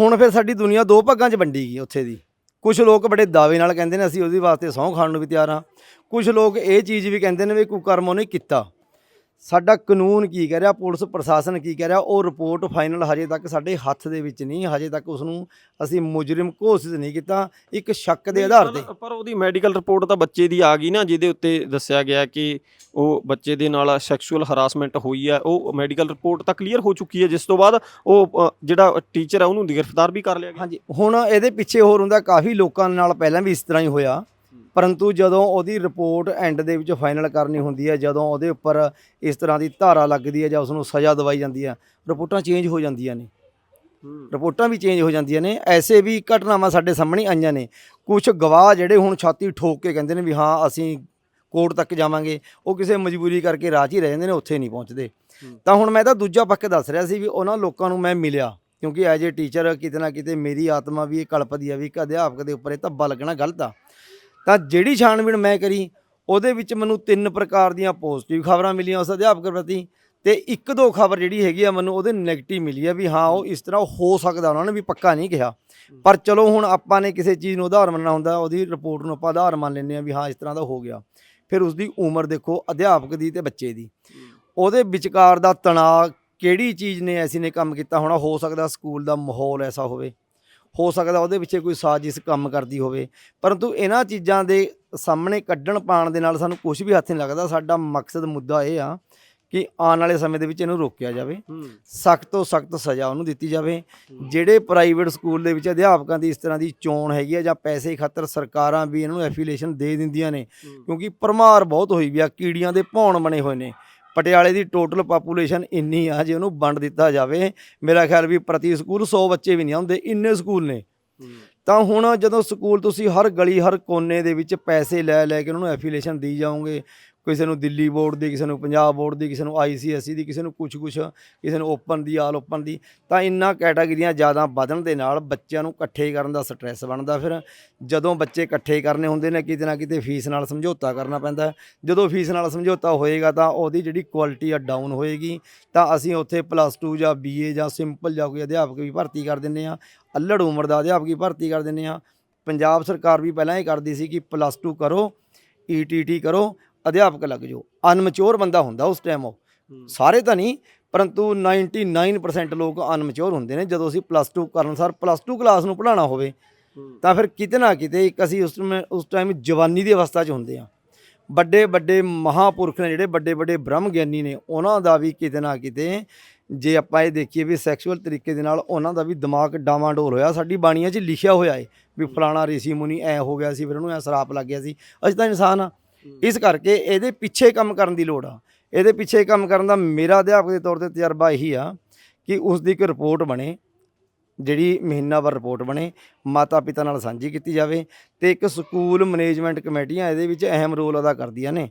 ਹੁਣ ਫਿਰ ਸਾਡੀ ਦੁਨੀਆ ਦੋ ਭਾਗਾਂ 'ਚ ਵੰਡੀ ਗਈ ਉੱਥੇ ਦੀ। ਕੁਝ ਲੋਕ ਬੜੇ ਦਾਅਵੇ ਨਾਲ ਕਹਿੰਦੇ ਨੇ ਅਸੀਂ ਉਹਦੇ ਵਾਸਤੇ ਸਹੁੰ ਖਾਣ ਨੂੰ ਵੀ ਤਿਆਰ ਹਾਂ। ਕੁਝ ਲੋਕ ਇਹ ਚੀਜ਼ ਵੀ ਕਹਿੰਦੇ ਨੇ ਵੀ ਕੁਕਰਮ ਉਹਨੇ ਕੀਤਾ। ਸਾਡਾ ਕਾਨੂੰਨ ਕੀ ਕਹਿ ਰਿਹਾ ਪੁਲਿਸ ਪ੍ਰਸ਼ਾਸਨ ਕੀ ਕਹਿ ਰਿਹਾ ਉਹ ਰਿਪੋਰਟ ਫਾਈਨਲ ਹਜੇ ਤੱਕ ਸਾਡੇ ਹੱਥ ਦੇ ਵਿੱਚ ਨਹੀਂ ਹਜੇ ਤੱਕ ਉਸ ਨੂੰ ਅਸੀਂ ਮੁਜਰਮ ਘੋਸ਼ਿਤ ਨਹੀਂ ਕੀਤਾ ਇੱਕ ਸ਼ੱਕ ਦੇ ਆਧਾਰ ਤੇ। ਪਰ- ਉਹਦੀ ਮੈਡੀਕਲ ਰਿਪੋਰਟ ਤਾਂ ਬੱਚੇ ਦੀ ਆ ਗਈ ਨਾ ਜਿਹਦੇ ਉੱਤੇ ਦੱਸਿਆ ਗਿਆ ਕਿ ਉਹ ਬੱਚੇ ਦੇ ਨਾਲ ਸੈਕਸ਼ੂਅਲ ਹਰਾਸਮੈਂਟ ਹੋਈ ਹੈ ਉਹ ਮੈਡੀਕਲ ਰਿਪੋਰਟ ਤਾਂ ਕਲੀਅਰ ਹੋ ਚੁੱਕੀ ਹੈ ਜਿਸ ਤੋਂ ਬਾਅਦ ਉਹ ਜਿਹੜਾ ਟੀਚਰ ਹੈ ਉਹਨੂੰ ਗ੍ਰਿਫਤਾਰ ਵੀ ਕਰ ਲਿਆ ਗਿਆ। ਹਾਂਜੀ ਹੁਣ ਇਹਦੇ ਪਿੱਛੇ ਹੋਰ ਹੁੰਦਾ ਕਾਫੀ ਲੋਕਾਂ ਨਾਲ ਪਹਿਲਾਂ ਵੀ ਇਸ ਤਰ੍ਹਾਂ ਹੀ ਹੋਇਆ। ਪਰੰਤੂ ਜਦੋਂ ਉਹਦੀ ਰਿਪੋਰਟ ਐਂਡ ਦੇ ਵਿੱਚ ਫਾਈਨਲ ਕਰਨੀ ਹੁੰਦੀ ਹੈ ਜਦੋਂ ਉਹਦੇ ਉੱਪਰ ਇਸ ਤਰ੍ਹਾਂ ਦੀ ਧਾਰਾ ਲੱਗਦੀ ਹੈ ਜਾਂ ਉਸ ਨੂੰ ਸਜ਼ਾ ਦਵਾਈ ਜਾਂਦੀ ਹੈ ਰਿਪੋਰਟਾਂ ਚੇਂਜ ਹੋ ਜਾਂਦੀਆਂ ਨੇ। ਰਿਪੋਰਟਾਂ ਵੀ ਚੇਂਜ ਹੋ ਜਾਂਦੀਆਂ ਨੇ ਐਸੇ ਵੀ ਘਟਨਾਵਾਂ ਸਾਡੇ ਸਾਹਮਣੇ ਆਈਆਂ ਨੇ। ਕੁਝ ਗਵਾਹ ਜਿਹੜੇ ਹੁਣ ਛਾਤੀ ਠੋਕ ਕੇ ਕਹਿੰਦੇ ਨੇ ਵੀ ਹਾਂ ਅਸੀਂ ਕੋਰਟ ਤੱਕ ਜਾਵਾਂਗੇ ਉਹ ਕਿਸੇ ਮਜਬੂਰੀ ਕਰਕੇ ਰਾਹ 'ਚ ਹੀ ਰਹਿ ਜਾਂਦੇ ਨੇ ਉੱਥੇ ਨਹੀਂ ਪਹੁੰਚਦੇ। ਤਾਂ ਹੁਣ ਮੈਂ ਤਾਂ ਦੂਜਾ ਪੱਖ ਦੱਸ ਰਿਹਾ ਸੀ ਵੀ ਉਹਨਾਂ ਲੋਕਾਂ ਨੂੰ ਮੈਂ ਮਿਲਿਆ ਕਿਉਂਕਿ ਐਜ ਏ ਟੀਚਰ ਕਿਤੇ ਨਾ ਕਿਤੇ ਮੇਰੀ ਆਤਮਾ ਵੀ ਇਹ ਕਲਪਦੀ ਆ ਵੀ ਇੱਕ ਅਧਿਆਪਕ ਦੇ ਉੱਪਰ ਇਹ ਧੱਬਾ ਲੱਗਣਾ ਗਲਤ ਆ। ਤਾਂ ਜਿਹੜੀ ਛਾਣਬੀਣ ਮੈਂ ਕਰੀ, ਉਹਦੇ ਵਿੱਚ ਮੈਨੂੰ ਤਿੰਨ ਪ੍ਰਕਾਰ ਦੀਆਂ ਪੋਜ਼ਿਟਿਵ ਖਬਰਾਂ ਮਿਲੀਆਂ ਉਸ ਅਧਿਆਪਕ ਪ੍ਰਤੀ ਤੇ ਇੱਕ ਦੋ ਖਬਰ ਜਿਹੜੀ ਹੈਗੀ ਆ ਮੈਨੂੰ ਉਹਦੇ ਨੈਗੇਟਿਵ ਮਿਲੀ ਆ ਵੀ ਹਾਂ, ਉਹ ਇਸ ਤਰ੍ਹਾਂ ਹੋ ਸਕਦਾ, ਉਹਨਾਂ ਨੇ ਵੀ ਪੱਕਾ ਨਹੀਂ ਕਿਹਾ। ਪਰ ਚਲੋ ਹੁਣ ਆਪਾਂ ਨੇ ਕਿਸੇ ਚੀਜ਼ ਨੂੰ ਆਧਾਰ ਮੰਨਣਾ ਹੁੰਦਾ, ਉਹਦੀ ਰਿਪੋਰਟ ਨੂੰ ਆਪਾਂ ਆਧਾਰ ਮੰਨ ਲੈਂਦੇ ਆ ਵੀ ਹਾਂ, ਇਸ ਤਰ੍ਹਾਂ ਦਾ ਹੋ ਗਿਆ। ਫਿਰ ਉਸ ਦੀ ਉਮਰ ਦੇਖੋ, ਅਧਿਆਪਕ ਦੀ ਤੇ ਬੱਚੇ ਦੀ। ਉਹਦੇ ਵਿਚਕਾਰ ਦਾ ਤਣਾਅ ਕਿਹੜੀ ਚੀਜ਼ ਨੇ ਐਸੀ ਨੇ ਕੰਮ ਕੀਤਾ ਹੋਣਾ, ਹੋ ਸਕਦਾ ਸਕੂਲ ਦਾ ਮਾਹੌਲ ਐਸਾ ਹੋਵੇ। ਹੋ ਸਕਦਾ ਉਹਦੇ ਪਿੱਛੇ ਕੋਈ ਸਾਜ਼ਿਸ਼ ਕੰਮ ਕਰਦੀ ਹੋਵੇ। ਪਰੰਤੂ ਇਹਨਾਂ ਚੀਜ਼ਾਂ ਦੇ ਸਾਹਮਣੇ ਕੱਢਣ ਪਾਣ ਦੇ ਨਾਲ ਸਾਨੂੰ ਕੁਝ ਵੀ ਹੱਥ ਨਹੀਂ ਲੱਗਦਾ। ਸਾਡਾ ਮਕਸਦ ਮੁੱਦਾ ਇਹ ਆ ਕਿ ਆਉਣ ਵਾਲੇ ਸਮੇਂ ਦੇ ਵਿੱਚ ਇਹਨੂੰ ਰੋਕਿਆ ਜਾਵੇ। ਸਖਤ ਤੋਂ ਸਖਤ ਸਜ਼ਾ ਉਹਨੂੰ ਦਿੱਤੀ ਜਾਵੇ। ਜਿਹੜੇ ਪ੍ਰਾਈਵੇਟ ਸਕੂਲ ਦੇ ਵਿੱਚ ਅਧਿਆਪਕਾਂ ਦੀ ਇਸ ਤਰ੍ਹਾਂ ਦੀ ਚੋਣ ਹੈਗੀ ਆ ਜਾਂ ਪੈਸੇ ਖਾਤਰ ਸਰਕਾਰਾਂ ਵੀ ਇਹਨਾਂ ਨੂੰ ਐਫੀਲੀਏਸ਼ਨ ਦੇ ਦਿੰਦੀਆਂ ਨੇ। ਕਿਉਂਕਿ ਪਰਮਾਰ ਬਹੁਤ ਹੋਈ ਵੀ ਆ। ਕੀੜੀਆਂ ਦੇ ਭੌਣ ਬਣੇ ਹੋਏ ਨੇ। ਪਟਿਆਲੇ ਦੀ ਟੋਟਲ ਪਾਪੂਲੇਸ਼ਨ ਇੰਨੀ ਆ ਜੇ ਉਹਨੂੰ ਵੰਡ ਦਿੱਤਾ ਜਾਵੇ। ਮੇਰਾ ਖਿਆਲ ਵੀ ਪ੍ਰਤੀ ਸਕੂਲ 100 ਬੱਚੇ ਵੀ ਨਹੀਂ ਆਉਂਦੇ ਇੰਨੇ ਸਕੂਲ ਨੇ। ਤਾਂ ਹੁਣ ਜਦੋਂ ਸਕੂਲ ਤੁਸੀਂ ਹਰ ਗਲੀ ਹਰ ਕੋਨੇ ਦੇ ਵਿੱਚ ਪੈਸੇ ਲੈ ਲੈ ਕੇ ਉਹਨਾਂ ਨੂੰ ਐਫੀਲੀਏਸ਼ਨ ਦੀ ਜਾਓਗੇ ਕਿਸੇ ਨੂੰ ਦਿੱਲੀ ਬੋਰਡ ਦੀ, ਕਿਸੇ ਨੂੰ ਪੰਜਾਬ ਬੋਰਡ ਦੀ, ਕਿਸੇ ਨੂੰ ਆਈਸੀਐਸਈ ਦੀ, ਕਿਸੇ ਨੂੰ ਕੁਝ ਕੁਝ ਕਿਸੇ ਨੂੰ ਓਪਨ ਦੀ ਆਲ ਓਪਨ ਦੀ, ਤਾਂ ਇੰਨਾ ਕੈਟਾਗਰੀਆਂ ਜ਼ਿਆਦਾ ਵਧਣ ਦੇ ਨਾਲ ਬੱਚਿਆਂ ਨੂੰ ਇਕੱਠੇ ਕਰਨ ਦਾ ਸਟ੍ਰੈਸ ਬਣਦਾ ਫਿਰ। ਜਦੋਂ ਬੱਚੇ ਇਕੱਠੇ ਕਰਨੇ ਹੁੰਦੇ ਨੇ, ਕਿਤੇ ਨਾ ਕਿਤੇ ਫੀਸ ਨਾਲ ਸਮਝੌਤਾ ਕਰਨਾ ਪੈਂਦਾ ਜਦੋਂ ਫੀਸ ਨਾਲ ਸਮਝੌਤਾ ਹੋਏਗਾ ਤਾਂ ਉਹਦੀ ਜਿਹੜੀ ਕੁਆਲਿਟੀ ਆ ਡਾਊਨ ਹੋਏਗੀ। ਤਾਂ ਅਸੀਂ ਉੱਥੇ ਪਲੱਸ 2 ਜਾਂ ਬੀਏ ਜਾਂ ਸਿੰਪਲ ਜਾਂ ਕੋਈ ਅਧਿਆਪਕ ਵੀ ਭਰਤੀ ਕਰ ਦਿੰਦੇ ਆ ਅੱਲੜ ਉਮਰ ਦਾ ਅਧਿਆਪਕ ਵੀ ਭਰਤੀ ਕਰ ਦਿੰਦੇ ਆ ਪੰਜਾਬ ਸਰਕਾਰ ਵੀ ਪਹਿਲਾਂ ਇਹ ਕਰਦੀ ਸੀ ਕਿ ਪਲੱਸ 2 ਕਰੋ ਈਟੀਟੀ ਕਰੋ ਅਧਿਆਪਕ ਲੱਗ ਜਾਓ ਅਨਮੈਚੁਰ ਬੰਦਾ ਹੁੰਦਾ ਉਸ ਟਾਈਮ ਉਹ। ਸਾਰੇ ਤਾਂ ਨਹੀਂ ਪਰੰਤੂ 99% ਲੋਕ ਅਨਮੈਚੁਰ ਹੁੰਦੇ ਨੇ ਜਦੋਂ ਅਸੀਂ ਪਲੱਸ 2 ਕਰਨ ਸਾਰ ਪਲੱਸ 2 ਕਲਾਸ ਨੂੰ ਪੜ੍ਹਾਉਣਾ ਹੋਵੇ ਤਾਂ ਫਿਰ ਕਿਤੇ ਨਾ ਕਿਤੇ ਇੱਕ ਅਸੀਂ ਉਸ ਟਾਈਮ ਉਸ ਟਾਈਮ ਜਵਾਨੀ ਦੀ ਅਵਸਥਾ 'ਚ ਹੁੰਦੇ ਆ ਵੱਡੇ ਵੱਡੇ ਮਹਾਪੁਰਖ ਨੇ ਜਿਹੜੇ ਵੱਡੇ ਵੱਡੇ ਬ੍ਰਹਮ ਗਿਆਨੀ ਨੇ ਉਹਨਾਂ ਦਾ ਵੀ ਕਿਤੇ ਨਾ ਕਿਤੇ ਜੇ ਆਪਾਂ ਇਹ ਦੇਖੀਏ ਵੀ ਸੈਕਸ਼ੂਅਲ ਤਰੀਕੇ ਦੇ ਨਾਲ ਉਹਨਾਂ ਦਾ ਵੀ ਦਿਮਾਗ ਡਾਵਾਂਡੋਲ ਹੋਇਆ ਸਾਡੀ ਬਾਣੀਆਂ 'ਚ ਲਿਖਿਆ ਹੋਇਆ ਏ ਵੀ ਫਲਾਣਾ ઋષਿ ਮੁਨੀ ਐ ਹੋ ਗਿਆ ਸੀ ਫਿਰ ਉਹਨੂੰ ਐ ਸਰਾਪ ਲੱਗ ਗਿਆ ਸੀ। ਅਸੀਂ ਤਾਂ ਇਨਸਾਨ ਆ ਇਸ ਕਰਕੇ ਇਹਦੇ ਪਿੱਛੇ ਕੰਮ ਕਰਨ ਦੀ ਲੋੜ ਆ। ਇਹਦੇ ਪਿੱਛੇ ਕੰਮ ਕਰਨ ਦਾ ਮੇਰਾ ਅਧਿਆਪਕ ਦੇ ਤੌਰ ਤੇ ਤਜਰਬਾ ਇਹੀ ਆ ਕਿ ਉਸ ਦੀ ਇੱਕ ਰਿਪੋਰਟ ਬਣੇ ਜਿਹੜੀ ਮਹੀਨਾਵਾਰ ਰਿਪੋਰਟ ਬਣੇ ਮਾਤਾ ਪਿਤਾ ਨਾਲ ਸਾਂਝੀ ਕੀਤੀ ਜਾਵੇ ਤੇ ਇੱਕ ਸਕੂਲ ਮੈਨੇਜਮੈਂਟ ਕਮੇਟੀਆਂ ਇਹਦੇ ਵਿੱਚ ਅਹਿਮ ਰੋਲ ਅਦਾ ਕਰਦੀਆਂ ਨੇ।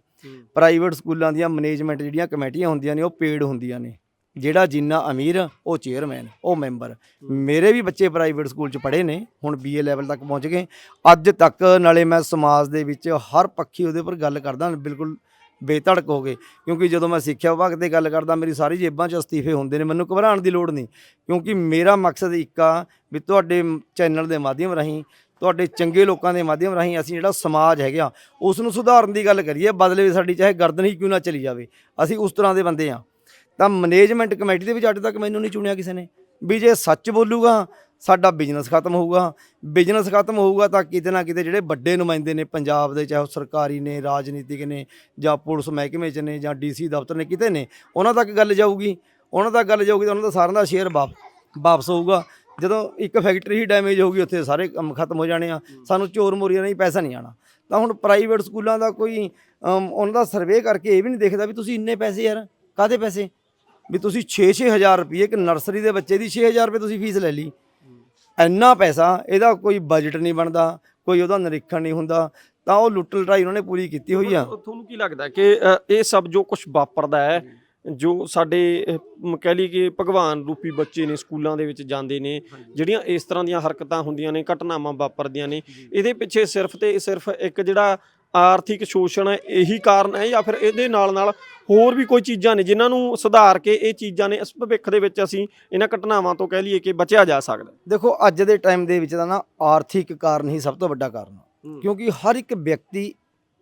ਪ੍ਰਾਈਵੇਟ ਸਕੂਲਾਂ ਦੀਆਂ ਮੈਨੇਜਮੈਂਟ ਜਿਹੜੀਆਂ ਕਮੇਟੀਆਂ ਹੁੰਦੀਆਂ ਨੇ ਉਹ ਪੇਡ ਹੁੰਦੀਆਂ ਨੇ। ਜਿਹੜਾ ਜਿੰਨਾ ਅਮੀਰ, ਉਹ ਚੇਅਰਮੈਨ ਉਹ ਮੈਂਬਰ ਮੇਰੇ ਵੀ ਬੱਚੇ ਪ੍ਰਾਈਵੇਟ ਸਕੂਲ ਚ ਪੜ੍ਹੇ ਨੇ, ਹੁਣ ਬੀਏ ਲੈਵਲ ਤੱਕ ਪਹੁੰਚ ਗਏ। ਅੱਜ ਤੱਕ ਨਾਲੇ ਮੈਂ ਸਮਾਜ ਦੇ ਵਿੱਚ ਹਰ ਪੱਖੀ ਉਹਦੇ ਉੱਪਰ ਗੱਲ ਕਰਦਾ, ਬਿਲਕੁਲ ਬੇਧੜਕ ਹੋ ਗਏ ਕਿਉਂਕਿ ਜਦੋਂ ਮੈਂ ਸਿੱਖਿਆ ਵਿਭਾਗ ਤੇ ਗੱਲ ਕਰਦਾ, ਮੇਰੀ ਸਾਰੀ ਜੇਬਾਂ 'ਚ ਅਸਤੀਫੇ ਹੁੰਦੇ ਨੇ, ਮੈਨੂੰ ਘਬਰਾਉਣ ਦੀ ਲੋੜ ਨਹੀਂ। ਕਿਉਂਕਿ ਮੇਰਾ ਮਕਸਦ ਇੱਕ ਆ ਵੀ ਤੁਹਾਡੇ ਚੈਨਲ ਦੇ ਮਾਧਿਅਮ ਰਾਹੀਂ, ਤੁਹਾਡੇ ਚੰਗੇ ਲੋਕਾਂ ਦੇ ਮਾਧਿਅਮ ਰਾਹੀਂ ਅਸੀਂ ਜਿਹੜਾ ਸਮਾਜ ਹੈਗਾ ਉਸ ਨੂੰ ਸੁਧਾਰਨ ਦੀ ਗੱਲ ਕਰੀਏ, ਬਦਲੇ ਸਾਡੀ ਚਾਹੇ ਗਰਦਨ ਹੀ ਕਿਉਂ ਨਾ ਚਲੀ ਜਾਵੇ। ਅਸੀਂ ਉਸ ਤਰ੍ਹਾਂ ਦੇ ਬੰਦੇ ਆ। ਤਾਂ ਮੈਨੇਜਮੈਂਟ ਕਮੇਟੀ ਦੇ ਵਿੱਚ ਅੱਜ ਤੱਕ ਮੈਨੂੰ ਨਹੀਂ ਚੁਣਿਆ ਕਿਸੇ ਨੇ। ਵੀ ਜੇ ਸੱਚ ਬੋਲੂਗਾ, ਸਾਡਾ ਬਿਜ਼ਨਸ ਖਤਮ ਹੋਊਗਾ। ਬਿਜ਼ਨਸ ਖਤਮ ਹੋਊਗਾ ਤਾਂ ਕਿਤੇ ਨਾ ਕਿਤੇ ਜਿਹੜੇ ਵੱਡੇ ਨੁਮਾਇੰਦੇ ਨੇ ਪੰਜਾਬ ਦੇ, ਚਾਹੇ ਉਹ ਸਰਕਾਰੀ ਨੇ, ਰਾਜਨੀਤਿਕ ਨੇ, ਜਾਂ ਪੁਲਿਸ ਮਹਿਕਮੇ 'ਚ ਨੇ, ਜਾਂ ਡੀਸੀ ਦਫ਼ਤਰ ਨੇ, ਕਿਤੇ ਨੇ, ਉਹਨਾਂ ਤੱਕ ਗੱਲ ਜਾਊਗੀ। ਉਹਨਾਂ ਤੱਕ ਗੱਲ ਜਾਊਗੀ ਤਾਂ ਉਹਨਾਂ ਦਾ ਸਾਰਿਆਂ ਦਾ ਸ਼ੇਅਰ ਵਾਪ, ਵਾਪਸ ਹੋਊਗਾ। ਜਦੋਂ ਇੱਕ ਫੈਕਟਰੀ ਹੀ ਡੈਮੇਜ ਹੋਊਗੀ, ਉੱਥੇ ਸਾਰੇ ਕੰਮ ਖਤਮ ਹੋ ਜਾਣੇ ਆ। ਸਾਨੂੰ ਚੋਰ ਮੋਰੀਆਂ ਨਹੀਂ ਪੈਸਾ ਨਹੀਂ ਆਣਾ ਤਾਂ ਹੁਣ ਪ੍ਰਾਈਵੇਟ ਸਕੂਲਾਂ ਦਾ ਕੋਈ ਉਹਨਾਂ ਦਾ ਸਰਵੇ ਕਰਕੇ ਇਹ ਵੀ ਨਹੀਂ ਦੇਖਦਾ ਵੀ ਤੁਸੀਂ ਇੰਨੇ ਪੈਸੇ ਯਾਰ ਕਾਦੇ ਪੈਸੇ? ਵੀ ਤੁਸੀਂ 6-6000 ਰੁਪਏ ਇੱਕ ਨਰਸਰੀ ਦੇ ਬੱਚੇ ਦੀ 6000 ਰੁਪਏ ਤੁਸੀਂ ਫੀਸ ਲੈ ਲਈ। ਇੰਨਾ ਪੈਸਾ ਇਹਦਾ ਕੋਈ ਬਜਟ ਨਹੀਂ ਬਣਦਾ ਕੋਈ ਉਹਦਾ ਨਿਰੀਖਣ ਨਹੀਂ ਹੁੰਦਾ ਤਾਂ ਉਹ ਲੁੱਟ ਲਟਾਈ ਉਹਨਾਂ ਨੇ ਪੂਰੀ ਕੀਤੀ ਹੋਈ ਆ। ਤੁਹਾਨੂੰ ਕੀ ਲੱਗਦਾ ਕਿ ਇਹ ਸਭ ਜੋ ਕੁਝ ਵਾਪਰਦਾ ਹੈ ਜੋ ਸਾਡੇ ਕਹਿ ਲਈ ਕਿ ਭਗਵਾਨ ਰੂਪੀ ਬੱਚੇ ਨੇ ਸਕੂਲਾਂ ਦੇ ਵਿੱਚ ਜਾਂਦੇ ਨੇ ਜਿਹੜੀਆਂ ਇਸ ਤਰ੍ਹਾਂ ਦੀਆਂ ਹਰਕਤਾਂ ਹੁੰਦੀਆਂ ਨੇ ਘਟਨਾਵਾਂ ਵਾਪਰਦੀਆਂ ਨੇ ਇਹਦੇ ਪਿੱਛੇ ਸਿਰਫ ਤੇ ਸਿਰਫ ਇੱਕ ਜਿਹੜਾ ਆਰਥਿਕ ਸ਼ੋਸ਼ਣ ਹੈ ਇਹੀ ਕਾਰਨ ਹੈ ਜਾਂ ਫਿਰ ਇਹਦੇ ਨਾਲ ਨਾਲ ਹੋਰ ਵੀ ਕੋਈ ਚੀਜ਼ਾਂ ਨੇ ਜਿਨ੍ਹਾਂ ਨੂੰ ਸੁਧਾਰ ਕੇ ਇਹ ਚੀਜ਼ਾਂ ਨੇ ਇਸ ਭਵਿੱਖ ਦੇ ਵਿੱਚ ਅਸੀਂ ਇਹਨਾਂ ਘਟਨਾਵਾਂ ਤੋਂ ਕਹਿ ਲਈਏ ਕਿ ਬਚਿਆ ਜਾ ਸਕਦਾ ਦੇਖੋ ਅੱਜ ਦੇ ਟਾਈਮ ਦੇ ਵਿੱਚ ਤਾਂ ਨਾ ਆਰਥਿਕ ਕਾਰਨ ਹੀ ਸਭ ਤੋਂ ਵੱਡਾ ਕਾਰਨ। ਕਿਉਂਕਿ ਹਰ ਇੱਕ ਵਿਅਕਤੀ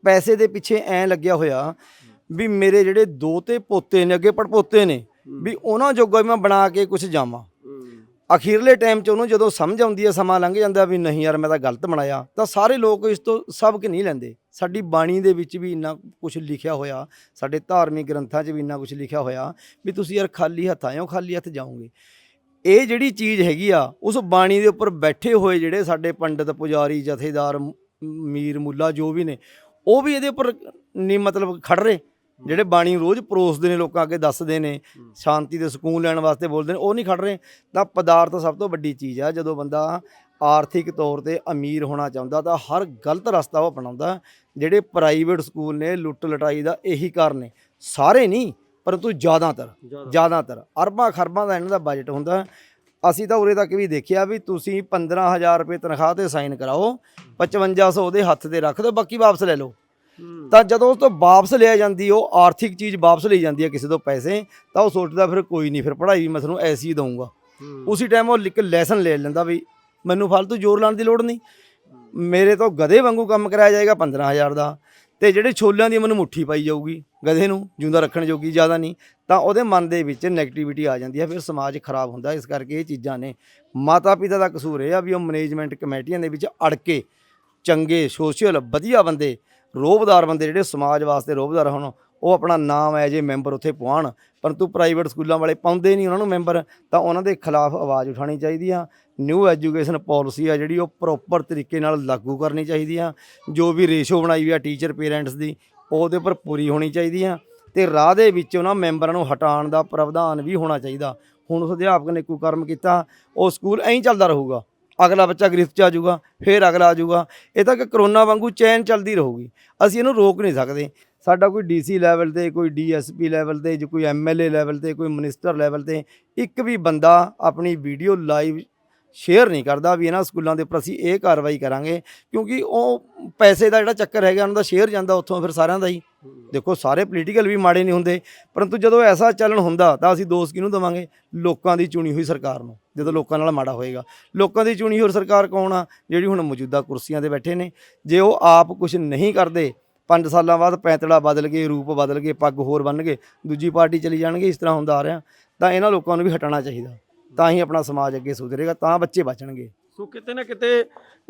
ਪੈਸੇ ਦੇ ਪਿੱਛੇ ਐ ਲੱਗਿਆ ਹੋਇਆ ਵੀ ਮੇਰੇ ਜਿਹੜੇ ਦੋ ਤੇ ਪੋਤੇ ਨੇ ਅੱਗੇ ਪੜਪੋਤੇ ਨੇ ਵੀ ਉਹਨਾਂ ਜੋਗਾ ਵੀ ਮੈਂ ਬਣਾ ਕੇ ਕੁਝ ਜਾਵਾਂ। ਅਖੀਰਲੇ ਟਾਈਮ 'ਚ ਉਹਨੂੰ ਜਦੋਂ ਸਮਝ ਆਉਂਦੀ ਹੈ, ਸਮਾਂ ਲੰਘ ਜਾਂਦਾ ਵੀ ਨਹੀਂ ਯਾਰ ਮੈਂ ਤਾਂ ਗਲਤ ਬਣਾਇਆ, ਤਾਂ ਸਾਰੇ ਲੋਕ ਇਸ ਤੋਂ ਸਬਕ ਨਹੀਂ ਲੈਂਦੇ। ਸਾਡੀ ਬਾਣੀ ਦੇ ਵਿੱਚ ਵੀ ਇੰਨਾ ਕੁਝ ਲਿਖਿਆ ਹੋਇਆ, ਸਾਡੇ ਧਾਰਮਿਕ ਗ੍ਰੰਥਾਂ 'ਚ ਵੀ ਇੰਨਾ ਕੁਝ ਲਿਖਿਆ ਹੋਇਆ ਵੀ ਤੁਸੀਂ ਯਾਰ ਖਾਲੀ ਹੱਥ ਆਏ ਹੋ ਖਾਲੀ ਹੱਥ ਜਾਓਗੇ। ਇਹ ਜਿਹੜੀ ਚੀਜ਼ ਹੈਗੀ ਆ, ਉਸ ਬਾਣੀ ਦੇ ਉੱਪਰ ਬੈਠੇ ਹੋਏ ਜਿਹੜੇ ਸਾਡੇ ਪੰਡਤ, ਪੁਜਾਰੀ, ਜਥੇਦਾਰ ਮੀਰ, ਮੁੱਲਾ ਜੋ ਵੀ ਨੇ, ਉਹ ਵੀ ਇਹਦੇ ਉੱਪਰ ਨਹੀਂ ਮਤਲਬ ਖੜ ਰਹੇ। ਜਿਹੜੇ ਬਾਣੀ ਰੋਜ਼ ਪਰੋਸਦੇ ਨੇ ਲੋਕਾਂ ਅੱਗੇ ਦੱਸਦੇ ਨੇ ਸ਼ਾਂਤੀ ਤੇ ਸਕੂਨ ਲੈਣ ਵਾਸਤੇ ਬੋਲਦੇ ਨੇ ਉਹ ਨਹੀਂ ਖੜ ਰਹੇ। ਤਾਂ ਪਦਾਰਥ ਸਭ ਤੋਂ ਵੱਡੀ ਚੀਜ਼ ਆ ਜਦੋਂ ਬੰਦਾ ਆਰਥਿਕ ਤੌਰ ਤੇ ਅਮੀਰ ਹੋਣਾ ਚਾਹੁੰਦਾ ਤਾਂ ਹਰ ਗਲਤ ਰਸਤਾ ਉਹ ਅਪਣਾਉਂਦਾ ਜਿਹੜੇ ਪ੍ਰਾਈਵੇਟ ਸਕੂਲ ਨੇ ਲੁੱਟ ਲਟਾਈ ਦਾ ਇਹੀ ਕਾਰਨ ਨੇ। ਸਾਰੇ ਨਹੀਂ ਪਰੰਤੂ ਜ਼ਿਆਦਾਤਰ ਜ਼ਿਆਦਾਤਰ। ਅਰਬਾਂ ਖਰਬਾਂ ਦਾ ਇਹਨਾਂ ਦਾ ਬਜਟ ਹੁੰਦਾ। ਅਸੀਂ ਤਾਂ ਉਰੇ ਤੱਕ ਵੀ ਦੇਖਿਆ ਵੀ ਤੁਸੀਂ 15000 ਰੁਪਏ ਤਨਖਾਹ ਤੇ ਸਾਈਨ ਕਰਾਓ 5500 ਉਹਦੇ ਹੱਥ ਤੇ ਰੱਖ ਦਿਓ ਬਾਕੀ ਵਾਪਸ ਲੈ ਲਓ। ਤਾਂ ਜਦੋਂ ਉਸ ਤੋਂ ਵਾਪਸ ਲਿਆ ਜਾਂਦੀ ਉਹ ਆਰਥਿਕ ਚੀਜ਼ ਵਾਪਸ ਲਈ ਜਾਂਦੀ ਹੈ ਕਿਸੇ ਤੋਂ ਪੈਸੇ ਤਾਂ ਉਹ ਸੋਚਦਾ ਫਿਰ ਕੋਈ ਨਹੀਂ ਫਿਰ ਪੜ੍ਹਾਈ ਵੀ ਮੈਂ ਤੁਹਾਨੂੰ ਐਸੀ ਦਊਂਗਾ। ਉਸੇ ਟਾਈਮ ਉਹ ਇੱਕ ਲੈਸਨ ਲੈ ਲੈਂਦਾ ਵੀ ਮੈਨੂੰ ਫालतू ਜ਼ੋਰ ਲਾਉਣ ਦੀ ਲੋੜ ਨਹੀਂ। ਮੇਰੇ ਤੋਂ ਗਧੇ ਵਾਂਗੂ ਕੰਮ ਕਰਾਇਆ ਜਾਏਗਾ 15000 ਦਾ ਤੇ ਜਿਹੜੇ ਛੋਲਿਆਂ ਦੀ ਮੈਨੂੰ ਮੁੱਠੀ ਪਾਈ ਜਾਊਗੀ ਗਧੇ ਨੂੰ ਜਿਉਂਦਾ ਰੱਖਣ ਜੋਗੀ ਜ਼ਿਆਦਾ ਨਹੀਂ ਤਾਂ ਉਹਦੇ ਮਨ ਦੇ ਵਿੱਚ ਨੈਗੇਟਿਵਿਟੀ ਆ ਜਾਂਦੀ ਹੈ ਫਿਰ ਸਮਾਜ ਖਰਾਬ ਹੁੰਦਾ ਇਸ ਕਰਕੇ ਇਹ ਚੀਜ਼ਾਂ ਨੇ। ਮਾਤਾ ਪਿਤਾ ਦਾ ਕਸੂਰ ਇਹ ਆ ਵੀ ਉਹ ਮੈਨੇਜਮੈਂਟ ਕਮੇਟੀਆਂ ਦੇ ਵਿੱਚ ਅੜ ਕੇ ਚੰਗੇ ਸੋਸ਼ਲ ਵਧੀਆ ਬੰਦੇ ਰੋਬਦਾਰ ਬੰਦੇ ਜਿਹੜੇ ਸਮਾਜ ਵਾਸਤੇ ਰੋਬਦਾਰ ਹੋਣ ਉਹ ਆਪਣਾ ਨਾਮ ਐ ਜੇ ਮੈਂਬਰ ਉੱਥੇ ਪਵਾਉਣ ਪਰੰਤੂ ਪ੍ਰਾਈਵੇਟ ਸਕੂਲਾਂ ਵਾਲੇ ਪਾਉਂਦੇ ਨਹੀਂ ਉਹਨਾਂ ਨੂੰ ਮੈਂਬਰ, ਤਾਂ ਉਹਨਾਂ ਦੇ ਖਿਲਾਫ ਆਵਾਜ਼ ਉਠਾਉਣੀ ਚਾਹੀਦੀ ਆ। ਨਿਊ ਐਜੂਕੇਸ਼ਨ ਪਾਲਿਸੀ ਆ ਜਿਹੜੀ, ਉਹ ਪ੍ਰੋਪਰ ਤਰੀਕੇ ਨਾਲ ਲਾਗੂ ਕਰਨੀ ਚਾਹੀਦੀ ਆ। ਜੋ ਵੀ ਰੇਸ਼ੋ ਬਣਾਈ ਹੋਈ ਆ ਟੀਚਰ ਪੇਰੈਂਟਸ ਦੀ, ਉਹਦੇ ਉੱਪਰ ਪੂਰੀ ਹੋਣੀ ਚਾਹੀਦੀ ਆ। ਤੇ ਰਾਹ ਦੇ ਵਿੱਚ ਉਹਨਾਂ ਮੈਂਬਰਾਂ ਨੂੰ ਹਟਾਉਣ ਦਾ ਪ੍ਰਾਵਧਾਨ ਵੀ ਹੋਣਾ ਚਾਹੀਦਾ। ਹੁਣ ਉਸ ਅਧਿਆਪਕ ਨੇ ਕੋਈ ਕਰਮ ਕੀਤਾ, ਉਹ ਸਕੂਲ ਐਂ ਚੱਲਦਾ ਰਹੂਗਾ। ਅਗਲਾ ਬੱਚਾ ਗ੍ਰਿਫਤ ਚ ਆ ਜਾਊਗਾ, ਫਿਰ ਅਗਲਾ ਆ ਜਾਊਗਾ। ਇਹ ਤਾਂ ਕਿ ਕਰੋਨਾ ਵਾਂਗੂ ਚੈਨ ਚੱਲਦੀ ਰਹੂਗੀ। ਅਸੀਂ ਇਹਨੂੰ ਰੋਕ ਨਹੀਂ ਸਕਦੇ। ਸਾਡਾ ਕੋਈ ਡੀਸੀ ਲੈਵਲ ਤੇ, ਕੋਈ ਡੀਐਸਪੀ ਲੈਵਲ ਤੇ, ਜੋ ਕੋਈ ਐਮਐਲਏ ਲੈਵਲ ਤੇ, ਕੋਈ ਮਿਨਿਸਟਰ ਲੈਵਲ ਤੇ ਇੱਕ ਵੀ ਬੰਦਾ ਆਪਣੀ ਵੀਡੀਓ ਲਾਈਵ ਸ਼ੇਅਰ ਨਹੀਂ ਕਰਦਾ ਵੀ ਇਹਨਾਂ ਸਕੂਲਾਂ ਦੇ ਉੱਪਰ ਅਸੀਂ ਇਹ ਕਾਰਵਾਈ ਕਰਾਂਗੇ, ਕਿਉਂਕਿ ਉਹ ਪੈਸੇ ਦਾ ਜਿਹੜਾ ਚੱਕਰ ਹੈਗਾ, ਉਹਨਾਂ ਦਾ ਸ਼ੇਅਰ ਜਾਂਦਾ ਉੱਥੋਂ ਫਿਰ ਸਾਰਿਆਂ ਦਾ ਹੀ। ਦੇਖੋ, ਸਾਰੇ ਪੋਲੀਟੀਕਲ ਵੀ ਮਾੜੇ ਨਹੀਂ ਹੁੰਦੇ, ਪਰੰਤੂ ਜਦੋਂ ਐਸਾ ਚੱਲਣ ਹੁੰਦਾ ਤਾਂ ਅਸੀਂ ਦੋਸ਼ ਕਿਹਨੂੰ ਦੇਵਾਂਗੇ? ਲੋਕਾਂ ਦੀ ਚੁਣੀ ਹੋਈ ਸਰਕਾਰ ਨੂੰ, ਜਦੋਂ ਲੋਕਾਂ ਨਾਲ ਮਾੜਾ ਹੋਏਗਾ। ਲੋਕਾਂ ਦੀ ਚੁਣੀ ਹੋਈ ਸਰਕਾਰ ਕੌਣ ਆ? ਜਿਹੜੀ ਹੁਣ ਮੌਜੂਦਾ ਕੁਰਸੀਆਂ ਤੇ ਬੈਠੇ ਨੇ। ਜੇ ਉਹ ਆਪ ਕੁਝ ਨਹੀਂ ਕਰਦੇ 5 ਸਾਲਾਂ ਬਾਅਦ ਪੈਂਤੜਾ ਬਦਲ ਗਏ, ਰੂਪ ਬਦਲ ਗਏ, ਪੱਗ ਹੋਰ ਬੰਨ ਗਏ, ਦੂਜੀ ਪਾਰਟੀ ਚਲੀ ਜਾਣਗੇ, ਇਸ ਤਰ੍ਹਾਂ ਹੁੰਦਾ ਆ ਰਿਹਾ, ਤਾਂ ਇਹਨਾਂ ਲੋਕਾਂ ਨੂੰ ਵੀ ਹਟਾਉਣਾ ਚਾਹੀਦਾ। ਤਾਂ ਹੀ ਆਪਣਾ ਸਮਾਜ ਅੱਗੇ ਸੁਧਰੇਗਾ, ਤਾਂ ਬੱਚੇ ਬਚਣਗੇ। ਸੋ ਕਿਤੇ ਨਾ ਕਿਤੇ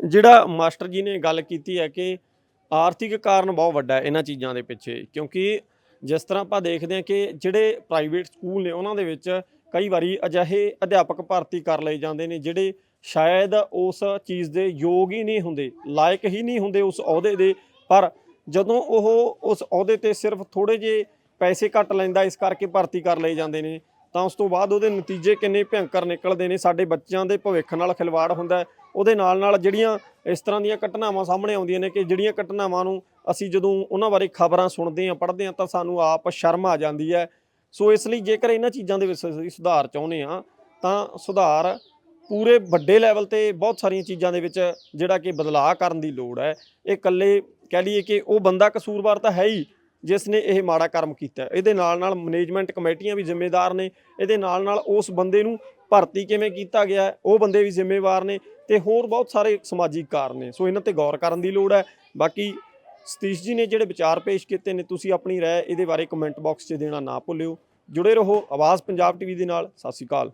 ਜਿਹੜਾ ਮਾਸਟਰ ਜੀ ਨੇ ਗੱਲ ਕੀਤੀ ਹੈ ਕਿ ਆਰਥਿਕ ਕਾਰਨ ਬਹੁਤ ਵੱਡਾ ਹੈ ਇਹਨਾਂ ਚੀਜ਼ਾਂ ਦੇ ਪਿੱਛੇ, ਕਿਉਂਕਿ ਜਿਸ ਤਰ੍ਹਾਂ ਆਪਾਂ ਦੇਖਦੇ ਹਾਂ ਕਿ ਜਿਹੜੇ ਪ੍ਰਾਈਵੇਟ ਸਕੂਲ ਨੇ ਉਹਨਾਂ ਦੇ ਵਿੱਚ ਕਈ ਵਾਰੀ ਅਜਿਹੇ ਅਧਿਆਪਕ ਭਰਤੀ ਕਰ ਲਏ ਜਾਂਦੇ ਨੇ ਜਿਹੜੇ ਸ਼ਾਇਦ ਉਸ ਚੀਜ਼ ਦੇ ਯੋਗ ਹੀ ਨਹੀਂ ਹੁੰਦੇ, ਲਾਇਕ ਹੀ ਨਹੀਂ ਹੁੰਦੇ ਉਸ ਅਹੁਦੇ ਦੇ, ਪਰ ਜਦੋਂ ਉਹ ਉਸ ਅਹੁਦੇ ਤੇ ਸਿਰਫ ਥੋੜੇ ਜਿਹੇ ਪੈਸੇ ਘੱਟ ਲੈਂਦਾ, ਇਸ ਕਰਕੇ ਭਰਤੀ ਕਰ ਲਏ ਜਾਂਦੇ ਨੇ, ਤਾਂ ਉਸ ਤੋਂ ਬਾਅਦ ਉਹਦੇ ਨਤੀਜੇ ਕਿੰਨੇ ਭਿਅੰਕਰ ਨਿਕਲਦੇ ਨੇ, ਸਾਡੇ ਬੱਚਿਆਂ ਦੇ ਭਵਿੱਖ ਨਾਲ ਖਿਲਵਾੜ ਹੁੰਦਾ ਉਹਦੇ ਨਾਲ ਨਾਲ ਜਿਹੜੀਆਂ ਇਸ ਤਰ੍ਹਾਂ ਦੀਆਂ ਘਟਨਾਵਾਂ ਸਾਹਮਣੇ ਆਉਂਦੀਆਂ ਨੇ ਕਿ ਜਿਹੜੀਆਂ ਘਟਨਾਵਾਂ ਨੂੰ ਅਸੀਂ ਜਦੋਂ ਉਹਨਾਂ ਬਾਰੇ ਖਬਰਾਂ ਸੁਣਦੇ ਹਾਂ, ਪੜ੍ਹਦੇ ਹਾਂ, ਤਾਂ ਸਾਨੂੰ ਆਪ ਸ਼ਰਮ ਆ ਜਾਂਦੀ ਹੈ। ਸੋ ਇਸ ਲਈ ਜੇਕਰ ਇਹਨਾਂ ਚੀਜ਼ਾਂ ਦੇ ਵਿੱਚ ਅਸੀਂ ਸੁਧਾਰ ਚਾਹੁੰਦੇ ਹਾਂ, ਤਾਂ ਸੁਧਾਰ ਪੂਰੇ ਵੱਡੇ ਲੈਵਲ ਤੇ ਬਹੁਤ ਸਾਰੀਆਂ ਚੀਜ਼ਾਂ ਦੇ ਵਿੱਚ ਜਿਹੜਾ ਕਿ ਬਦਲਾਅ ਕਰਨ ਦੀ ਲੋੜ ਹੈ। ਇਹ ਇਕੱਲੇ ਕਹਿ ਲਈਏ ਕਿ ਉਹ ਬੰਦਾ ਕਸੂਰਵਾਰ ਤਾਂ ਹੈ ਹੀ ਜਿਸ ਨੇ ਇਹ ਮਾੜਾ ਕਰਮ ਕੀਤਾ। ਇਹਦੇ ਨਾਲ ਨਾਲ ਮੈਨੇਜਮੈਂਟ ਕਮੇਟੀਆਂ ਵੀ ਜ਼ਿੰਮੇਵਾਰ ਨੇ। ਇਹਦੇ ਨਾਲ ਨਾਲ ਉਸ ਬੰਦੇ ਨੂੰ ਭਰਤੀ ਕਿਵੇਂ ਕੀਤਾ ਗਿਆ ਉਹ ਬੰਦੇ ਵੀ ਜ਼ਿੰਮੇਵਾਰ ਨੇ। ਤੇ ਹੋਰ ਬਹੁਤ ਸਾਰੇ ਸਮਾਜਿਕ ਕਾਰਨ ਨੇ। ਸੋ ਇਹਨਾਂ ਤੇ ਗੌਰ ਕਰਨ ਦੀ ਲੋੜ ਹੈ। ਬਾਕੀ ਸਤੀਸ਼ ਜੀ ਨੇ ਜਿਹੜੇ ਵਿਚਾਰ ਪੇਸ਼ ਕੀਤੇ ਨੇ, ਤੁਸੀਂ ਆਪਣੀ ਰਾਏ ਇਹਦੇ ਬਾਰੇ ਕਮੈਂਟ ਬਾਕਸ 'ਚ ਦੇਣਾ ਨਾ ਭੁੱਲਿਓ। ਜੁੜੇ ਰਹੋ ਆਵਾਜ਼ ਪੰਜਾਬ ਟੀਵੀ ਦੇ ਨਾਲ। ਸਤਿ ਸ਼੍ਰੀ ਅਕਾਲ।